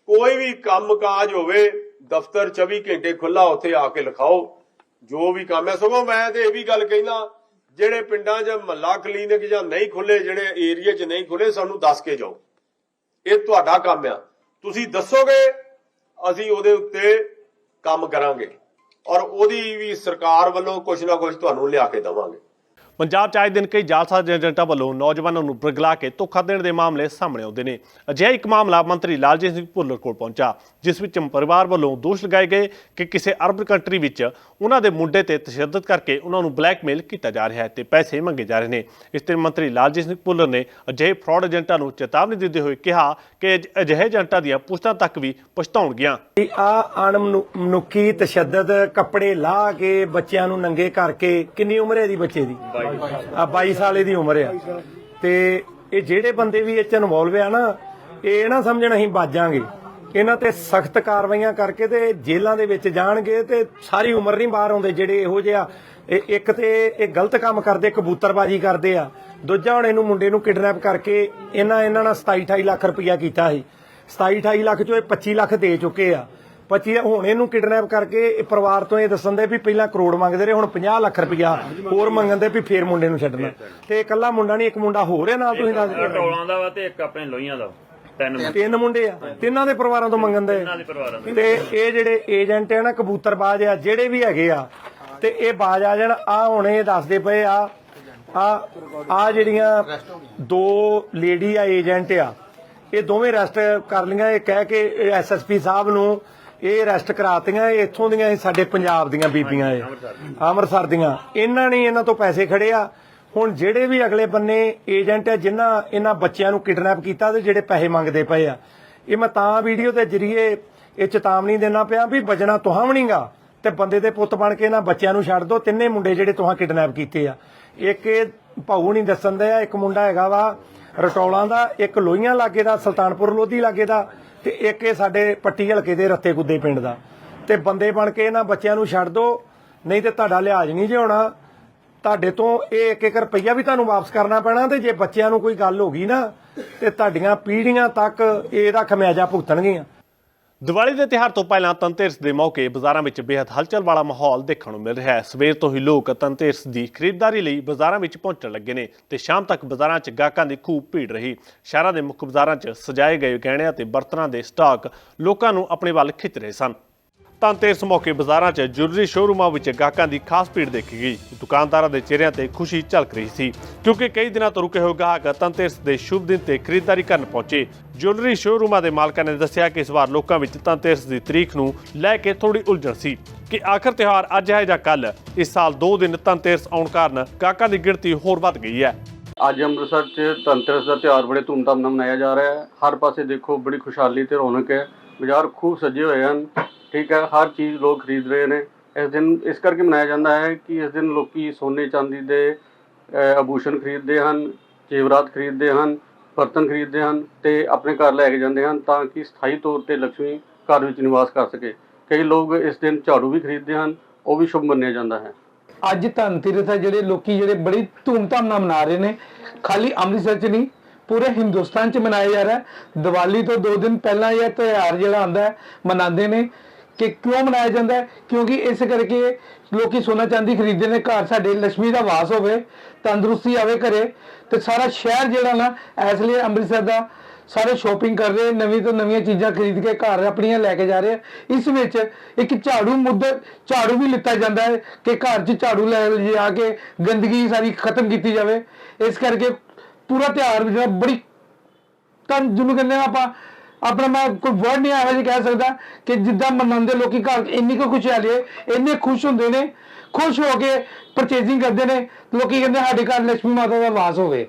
ਕੋਈ ਵੀ ਕੰਮ ਕਾਜ ਹੋਵੇ, ਦਫ਼ਤਰ 24 ਘੰਟੇ ਖੁੱਲਾ ਉੱਥੇ ਆ ਕੇ ਲਿਖਾਓ। ਜੋ ਵੀ ਕੰਮ ਹੈ, ਸਗੋਂ ਮੈਂ ਤੇ ਇਹ ਵੀ ਗੱਲ ਕਹਿੰਦਾ, ਜਿਹੜੇ ਪਿੰਡਾਂ 'ਚ ਮਹੱਲਾ ਕਲੀਨਿਕ ਜਾਂ ਨਹੀਂ ਖੁੱਲੇ ਜਿਹੜੇ ਏਰੀਆ 'ਚ ਨਹੀਂ ਖੁੱਲੇ ਸਾਨੂੰ ਦੱਸ ਕੇ ਜਾਓ। ਇਹ ਤੁਹਾਡਾ ਕੰਮ ਆ। ਤੁਸੀਂ ਦੱਸੋਗੇ, ਅਸੀਂ ਉਹਦੇ ਉੱਤੇ ਕੰਮ ਕਰਾਂਗੇ। ਔਰ ਉਹਦੀ ਵੀ ਸਰਕਾਰ ਵੱਲੋਂ ਕੁਝ ਨਾ ਕੁਝ ਤੁਹਾਨੂੰ ਲਿਆ ਕੇ ਦੇਵਾਂਗੇ। ਪੰਜਾਬ 'ਚ ਆਏ ਦਿਨ ਕਈ ਜਾਲਸਾਜ਼ ਏਜੰਟਾਂ ਵੱਲੋਂ ਨੌਜਵਾਨਾਂ ਨੂੰ ਬਰਗਲਾ ਕੇ ਧੋਖਾ ਦੇਣ ਦੇ ਮਾਮਲੇ ਸਾਹਮਣੇ ਆਉਂਦੇ ਨੇ। ਅਜਿਹਾ ਇੱਕ ਮਾਮਲਾ ਮੰਤਰੀ ਲਾਲਜੀਤ ਸਿੰਘ ਭੁੱਲਰ ਕੋਲ ਪਹੁੰਚਾ, ਜਿਸ ਵਿੱਚ ਪਰਿਵਾਰ ਵੱਲੋਂ ਦੋਸ਼ ਲਗਾਏ ਗਏ ਕਿ ਕਿਸੇ ਅਰਬ ਕੰਟਰੀ ਵਿੱਚ ਉਹਨਾਂ ਦੇ ਮੁੰਡੇ ਤੇ ਤਸ਼ੱਦਦ ਕਰਕੇ ਉਹਨਾਂ ਨੂੰ ਬਲੈਕਮੇਲ ਕੀਤਾ ਜਾ ਰਿਹਾ ਹੈ ਤੇ ਪੈਸੇ ਮੰਗੇ ਜਾ ਰਹੇ ਨੇ। ਇਸ ਤੇ ਮੰਤਰੀ ਲਾਲਜੀਤ ਸਿੰਘ ਭੁੱਲਰ ਨੇ ਅਜਿਹੇ ਫਰਾਡ ਏਜੰਟਾਂ ਨੂੰ ਚੇਤਾਵਨੀ ਦਿੰਦੇ ਹੋਏ ਕਿਹਾ ਕਿ ਅਜਿਹੇ ਏਜੰਟਾਂ ਦੀਆਂ ਪੁਸ਼ਤਾਂ ਤੱਕ ਵੀ ਪਛਤਾਉਣਗੀਆਂ। ਆ ਅਣਮਨੁੱਖੀ ਤਸ਼ੱਦਦ, ਕੱਪੜੇ ਲਾ ਕੇ ਬੱਚਿਆਂ ਨੂੰ ਨੰਗੇ ਕਰਕੇ ਕਿੰਨੀ ਉਮਰ ਹੈ ਦੀ ਬੱਚੇ ਦੀ? ਆ 22 ਸਾਲੇ ਦੀ ਉਮਰ ਆ। ਤੇ ਇਹ ਜਿਹੜੇ ਬੰਦੇ ਵੀ ਇਹ ਚ ਇਨਵੋਲਵ ਆ ਨਾ, ਇਹ ਨਾ ਸਮਝਣ ਅਸੀਂ ਬਾਜਾਂਗੇ। ਇਹਨਾਂ ਤੇ ਸਖਤ ਕਾਰਵਾਈਆਂ ਕਰਕੇ ਤੇ ਜੇਲ੍ਹਾਂ ਦੇ ਵਿੱਚ ਜਾਣਗੇ ਤੇ ਸਾਰੀ ਉਮਰ ਨਹੀਂ ਬਾਹਰ ਆਉਂਦੇ ਜਿਹੜੇ ਇਹੋ ਜਿਹਾ ਇਹ ਇੱਕ ਤੇ ਇਹ ਗਲਤ ਕੰਮ ਕਰਦੇ, ਕਬੂਤਰਬਾਜੀ ਕਰਦੇ ਆ। ਦੂਜਾ ਹੁਣ ਇਹਨੂੰ ਮੁੰਡੇ ਨੂੰ ਕਿਡਨੈਪ ਕਰਕੇ ਇਹਨਾਂ ਇਹਨਾਂ ਨਾਲ 27 28 ਲੱਖ ਰੁਪਇਆ ਕੀਤਾ ਸੀ। 27 28 ਲੱਖ ਚੋਂ ਇਹ 25 ਲੱਖ ਦੇ ਚੁੱਕੇ ਆ। 25 ਹੁਣ ਇਹਨੂੰ ਕਿਡਨੈਪ ਕਰਕੇ ਇਹ ਪਰਿਵਾਰ ਤੋਂ ਇਹ ਦੱਸਣ ਦੇ ਵੀ ਪਹਿਲਾਂ ਕਰੋੜ ਮੰਗਦੇ ਰਹੇ ਹੁਣ 50 ਲੱਖ ਰੁਪਇਆ ਹੋਰ ਮੰਗਣ ਦੇ ਵੀ ਫੇਰ ਮੁੰਡੇ ਨੂੰ ਛੱਡਣਾ। ਤੇ ਇਕੱਲਾ ਮੁੰਡਾ ਨਹੀਂ ਇੱਕ ਮੁੰਡਾ ਹੋਰ ਹੈ ਨਾਲ ਤੁਸੀਂ ਦੱਸ ਦਿਓ। ਟੋਲਾਂ ਦਾ ਵਾ ਤੇ ਇੱਕ ਆਪਣੇ ਲੋਹੀਆਂ ਦਾ। ਤਿੰਨ ਮੁੰਡੇ। ਆ। ਤਿੰਨਾਂ ਦੇ ਪਰਿਵਾਰਾਂ ਤੋਂ ਮੰਗਣ ਦੇ। ਤੇ। ਇਹ ਜਿਹੜੇ ਏਜੰਟ ਆ ਨਾ ਕਬੂਤਰਬਾਜ਼ ਆ ਜਿਹੜੇ ਵੀ ਹੈਗੇ ਆ ਤੇ ਇਹ ਬਾਜ ਆ ਜਾਣ ਆ ਹੁਣ ਇਹ ਦੱਸਦੇ ਪਏ ਆ ਆ ਆ ਜਿਹੜੀਆਂ ਦੋ ਲੇਡੀ ਆ ਏਜੰਟ ਆ ਇਹ ਦੋਵੇਂ ਅਰੈਸਟ ਕਰ ਲਈਆਂ। ਇਹ ਕਹਿ ਕੇ ਐਸਐਸਪੀ ਸਾਹਿਬ ਨੂੰ ਇਹ ਅਰੈਸਟ ਕਰਾਤੀਆਂ ਇੱਥੋਂ ਦੀਆਂ, ਇਹ ਸਾਡੇ ਪੰਜਾਬ ਦੀਆਂ ਬੀਬੀਆਂ ਇਹ। ਅੰਮ੍ਰਿਤਸਰ ਦੀਆਂ। ਇਹਨਾਂ ਨੇ ਇਹਨਾਂ ਤੋਂ ਪੈਸੇ ਖੜੇ ਆ। ਹੁਣ ਜਿਹੜੇ ਵੀ ਅਗਲੇ ਬੰਨੇ ਏਜੰਟ ਆ, ਜਿਨ੍ਹਾਂ ਇਹਨਾਂ ਬੱਚਿਆਂ ਨੂੰ ਕਿਡਨੈਪ ਕੀਤਾ ਤੇ ਜਿਹੜੇ ਪੈਸੇ ਮੰਗਦੇ ਪਏ ਆ, ਇਹ ਮੈਂ ਤਾਂ ਵੀਡੀਓ ਦੇ ਜਰੀਏ ਇਹ ਚੇਤਾਵਨੀ ਦੇਣਾ ਪਿਆ ਵੀ ਬਜਣਾ ਤੁਹਾਂ ਵੀ ਨਹੀਂਗਾ ਤੇ ਬੰਦੇ ਦੇ ਪੁੱਤ ਬਣ ਕੇ ਇਹਨਾਂ ਬੱਚਿਆਂ ਨੂੰ ਛੱਡ ਦੋ, ਤਿੰਨੇ ਮੁੰਡੇ ਜਿਹੜੇ ਤੁਹਾਂ ਕਿਡਨੈਪ ਕੀਤੇ ਆ। ਇੱਕ ਇਹ ਭਾਊ ਨਹੀਂ ਦੱਸਣ ਦੇ ਆ ਇੱਕ ਮੁੰਡਾ ਹੈਗਾ ਵਾ ਰਟੌਲਾਂ ਦਾ, ਇੱਕ ਲੋਹੀਆਂ ਲਾਗੇ ਦਾ, ਸੁਲਤਾਨਪੁਰ ਲੋਧੀ ਲਾਗੇ ਦਾ। ਤੇ ਇੱਕ ਇਹ ਸਾਡੇ ਪੱਟੀ ਹਲਕੇ ਦੇ ਰੱਤੇ ਗੁੱਦੇ ਪਿੰਡ ਦਾ। ਤੇ ਬੰਦੇ ਬਣ ਕੇ ਇਹਨਾਂ ਬੱਚਿਆਂ ਨੂੰ ਛੱਡ ਦੋ, ਨਹੀਂ ਤੇ ਤੁਹਾਡਾ ਲਿਹਾਜ਼ ਨਹੀਂ ਜੇ ਹੋਣਾ ਤੁਹਾਡੇ ਤੋਂ ਇਹ ਇੱਕ ਇੱਕ ਰੁਪਈਆ ਵੀ ਤੁਹਾਨੂੰ ਵਾਪਸ ਕਰਨਾ ਪੈਣਾ ਤੇ ਜੇ ਬੱਚਿਆਂ ਨੂੰ ਕੋਈ ਗੱਲ ਹੋ ਗਈ ਨਾ, ਤੇ ਤੁਹਾਡੀਆਂ ਪੀੜ੍ਹੀਆਂ ਤੱਕ ਇਹਦਾ ਖਮਿਆਜਾ ਭੁਗਤਣਗੀਆਂ। ਦੀਵਾਲੀ ਦੇ ਤਿਉਹਾਰ ਤੋਂ ਪਹਿਲਾਂ ਧਨਤੇਰਸ ਦੇ ਮੌਕੇ ਬਾਜ਼ਾਰਾਂ ਵਿੱਚ ਬੇहद ਹਲਚਲ ਵਾਲਾ ਮਾਹੌਲ ਦੇਖਣ ਨੂੰ ਮਿਲ ਰਿਹਾ ਹੈ। ਸਵੇਰ ਤੋਂ ਹੀ ਲੋਕ ਧਨਤੇਰਸ ਦੀ ਖਰੀਦਦਾਰੀ ਲਈ ਬਾਜ਼ਾਰਾਂ ਵਿੱਚ ਪਹੁੰਚਣ ਲੱਗੇ ਨੇ ਤੇ ਸ਼ਾਮ ਤੱਕ ਬਾਜ਼ਾਰਾਂ 'ਚ ਗਾਹਕਾਂ ਦੀ ਖੂਬ ਭੀੜ ਰਹੀ। ਸ਼ਹਿਰਾਂ ਦੇ ਮੁੱਖ ਬਾਜ਼ਾਰਾਂ 'ਚ ਸਜਾਏ ਗਏ ਗਹਿਣਿਆਂ ਤੇ ਬਰਤਨਾਂ ਦੇ ਸਟਾਕ ਲੋਕਾਂ ਨੂੰ ਆਪਣੇ ਵੱਲ ਖਿੱਚ ਰਹੇ ਸਨ। ਧਨਤੇਰਸ ਮੌਕੇ ਬਾਜ਼ਾਰਾਂ 'ਚ ਜੁਐਲਰੀ ਸ਼ੋਰੂਮਾਂ ਵਿੱਚ ਗਾਹਕਾਂ ਦੀ ਖਾਸ ਭੀੜ ਦੇਖੀ ਗਈ। ਦੁਕਾਨਦਾਰਾਂ ਦੇ ਚਿਹਰਿਆਂ ਤੇ ਖੁਸ਼ੀ ਝਲਕ ਰਹੀ ਸੀ, ਕਿਉਂਕਿ ਕਈ ਦਿਨਾਂ ਤੋਂ ਰੁਕੇ ਹੋਏ ਗਾਹਕ ਧਨਤੇਰਸ ਦੇ ਸ਼ੁਭ ਦਿਨ ਤੇ ਖਰੀਦਦਾਰੀ ਕਰਨ ਪਹੁੰਚੇ। ਜੁਐਲਰੀ ਸ਼ੋਰੂਮਾਂ ਦੇ ਮਾਲਕਾਂ ਨੇ ਦੱਸਿਆ ਕਿ ਇਸ ਵਾਰ ਲੋਕਾਂ ਵਿੱਚ ਧਨਤੇਰਸ ਦੀ ਤਰੀਕ ਨੂੰ ਲੈ ਕੇ ਥੋੜੀ ਉਲਝਣ ਸੀ ਕਿ ਆਖਰ ਤਿਉਹਾਰ ਅੱਜ ਹੈ ਜਾਂ ਕੱਲ ਇਸ ਸਾਲ 2 ਦਿਨ ਧਨਤੇਰਸ ਆਉਣ ਕਾਰਨ ਗਾਹਕਾਂ ਦੀ ਗਿਣਤੀ ਹੋਰ ਵੱਧ ਗਈ ਹੈ। ਅੱਜ ਅੰਮ੍ਰਿਤਸਰ 'ਚ ਧਨਤੇਰਸ ਦਾ ਤਿਉਹਾਰ ਬੜੇ ਧੂਮਧਾਮ ਨਾਲ ਮਨਾਇਆ ਜਾ ਰਿਹਾ ਹੈ। ਹਰ ਪਾਸੇ ਦੇਖੋ ਬੜੀ ਖੁਸ਼ਹਾਲੀ ਤੇ ਰੌਣਕ ਹੈ। ਬਾਜ਼ਾਰ ਖੂਬ ਸਜੇ ਹੋਏ ਹਨ, ਠੀਕ ਹੈ, ਹਰ ਚੀਜ਼ ਲੋਕ ਖਰੀਦ ਰਹੇ ਨੇ। ਇਸ ਦਿਨ, ਇਸ ਕਰਕੇ ਮਨਾਇਆ ਜਾਂਦਾ ਹੈ ਕਿ ਇਸ ਦਿਨ ਲੋਕੀ ਸੋਨੇ ਚਾਂਦੀ ਦੇ ਆਭੂਸ਼ਣ ਖਰੀਦਦੇ ਹਨ, ਜੇਵਰਾਤ ਖਰੀਦਦੇ ਹਨ, ਬਰਤਨ ਖਰੀਦਦੇ ਹਨ ਤੇ ਆਪਣੇ ਘਰ ਲੈ ਕੇ ਜਾਂਦੇ ਹਨ ਤਾਂ ਕਿ ਸਥਾਈ ਤੌਰ ਤੇ ਲక్ష్ਮੀ ਘਰ ਵਿੱਚ ਨਿਵਾਸ ਕਰ ਸਕੇ। ਕਈ ਲੋਕ ਇਸ ਦਿਨ ਝਾੜੂ ਵੀ ਖਰੀਦਦੇ ਹਨ, ਉਹ ਵੀ ਸ਼ੁਭ ਮੰਨਿਆ ਜਾਂਦਾ ਹੈ। ਅੱਜ ਧਨਤੇਰਸ ਹੈ ਜਿਹੜੇ ਲੋਕੀ ਜਿਹੜੇ ਬੜੀ ਧੂਮਧਾਮ ਨਾਲ ਮਨਾ ਰਹੇ ਨੇ। ਖਾਲੀ ਅੰਮ੍ਰਿਤਸਰ 'ਚ ਨਹੀਂ ਪੂਰੇ ਹਿੰਦੁਸਤਾਨ 'ਚ ਮਨਾਇਆ ਜਾ ਰਿਹਾ ਹੈ। ਦੀਵਾਲੀ ਤੋਂ 2 ਦਿਨ ਪਹਿਲਾਂ ਇਹ ਤਿਉਹਾਰ ਜਿਹੜਾ ਆਂਦਾ ਮਨਾਉਂਦੇ ਨੇ। ਕਿ ਕਿਉਂ ਮਨਾਇਆ ਜਾਂਦਾ ਹੈ? ਕਿਉਂਕਿ ਇਸ ਕਰਕੇ ਲੋਕੀ ਸੋਨਾ ਚਾਂਦੀ ਖਰੀਦਦੇ ਨੇ, ਘਰ ਸਾਡੇ ਲక్ష్ਮੀ ਦਾ ਵਾਸ ਹੋਵੇ, ਤੰਦਰੁਸਤੀ ਆਵੇ ਘਰੇ, ਤੇ ਸਾਰਾ ਸ਼ਹਿਰ ਜਿਹੜਾ ਨਾ, ਇਸ ਲਈ ਅੰਮ੍ਰਿਤਸਰ ਦਾ ਸਾਰੇ ਸ਼ੋਪਿੰਗ ਕਰ ਰਹੇ, ਨਵੀਂ ਤੋਂ ਨਵੀਆਂ ਚੀਜ਼ਾਂ ਖਰੀਦ ਕੇ ਘਰ ਆਪਣੀਆਂ ਲੈ ਕੇ ਜਾ ਰਹੇ। ਆ। ਇਸ ਵਿੱਚ ਇੱਕ ਝਾੜੂ ਮੁੱਦਾ, ਝਾੜੂ ਵੀ ਲਿੱਤਾ ਜਾਂਦਾ ਹੈ ਕਿ ਘਰ 'ਚ ਝਾੜੂ ਲੈ ਜਾ ਕੇ ਗੰਦਗੀ ਸਾਰੀ ਖਤਮ ਕੀਤੀ ਜਾਵੇ। ਇਸ ਕਰਕੇ ਪੂਰਾ ਤਿਉਹਾਰ ਜਿਹੜਾ ਬੜੀ ਤਾਂ ਜਿਹਨੂੰ ਕਹਿੰਦੇ ਆ ਆਪਾਂ, ਆਪਣਾ ਮੈਂ ਕੋਈ ਵਰਡ ਨਹੀਂ ਇਹੋ ਜਿਹਾ ਕਹਿ ਸਕਦਾ ਕਿ ਜਿੱਦਾਂ ਮਨਾਉਂਦੇ ਲੋਕੀ ਘਰ ਇੰਨੀ ਕੁ ਖੁਸ਼ਹਾਲੀ ਹੈ, ਇੰਨੇ ਖੁਸ਼ ਹੁੰਦੇ ਨੇ, ਖੁਸ਼ ਹੋ ਕੇ ਪਰਚੇਜ਼ਿੰਗ ਕਰਦੇ ਨੇ, ਲੋਕੀ ਕਹਿੰਦੇ ਸਾਡੇ ਘਰ ਲక్ష్ਮੀ ਮਾਤਾ ਦਾ ਵਾਸ ਹੋਵੇ।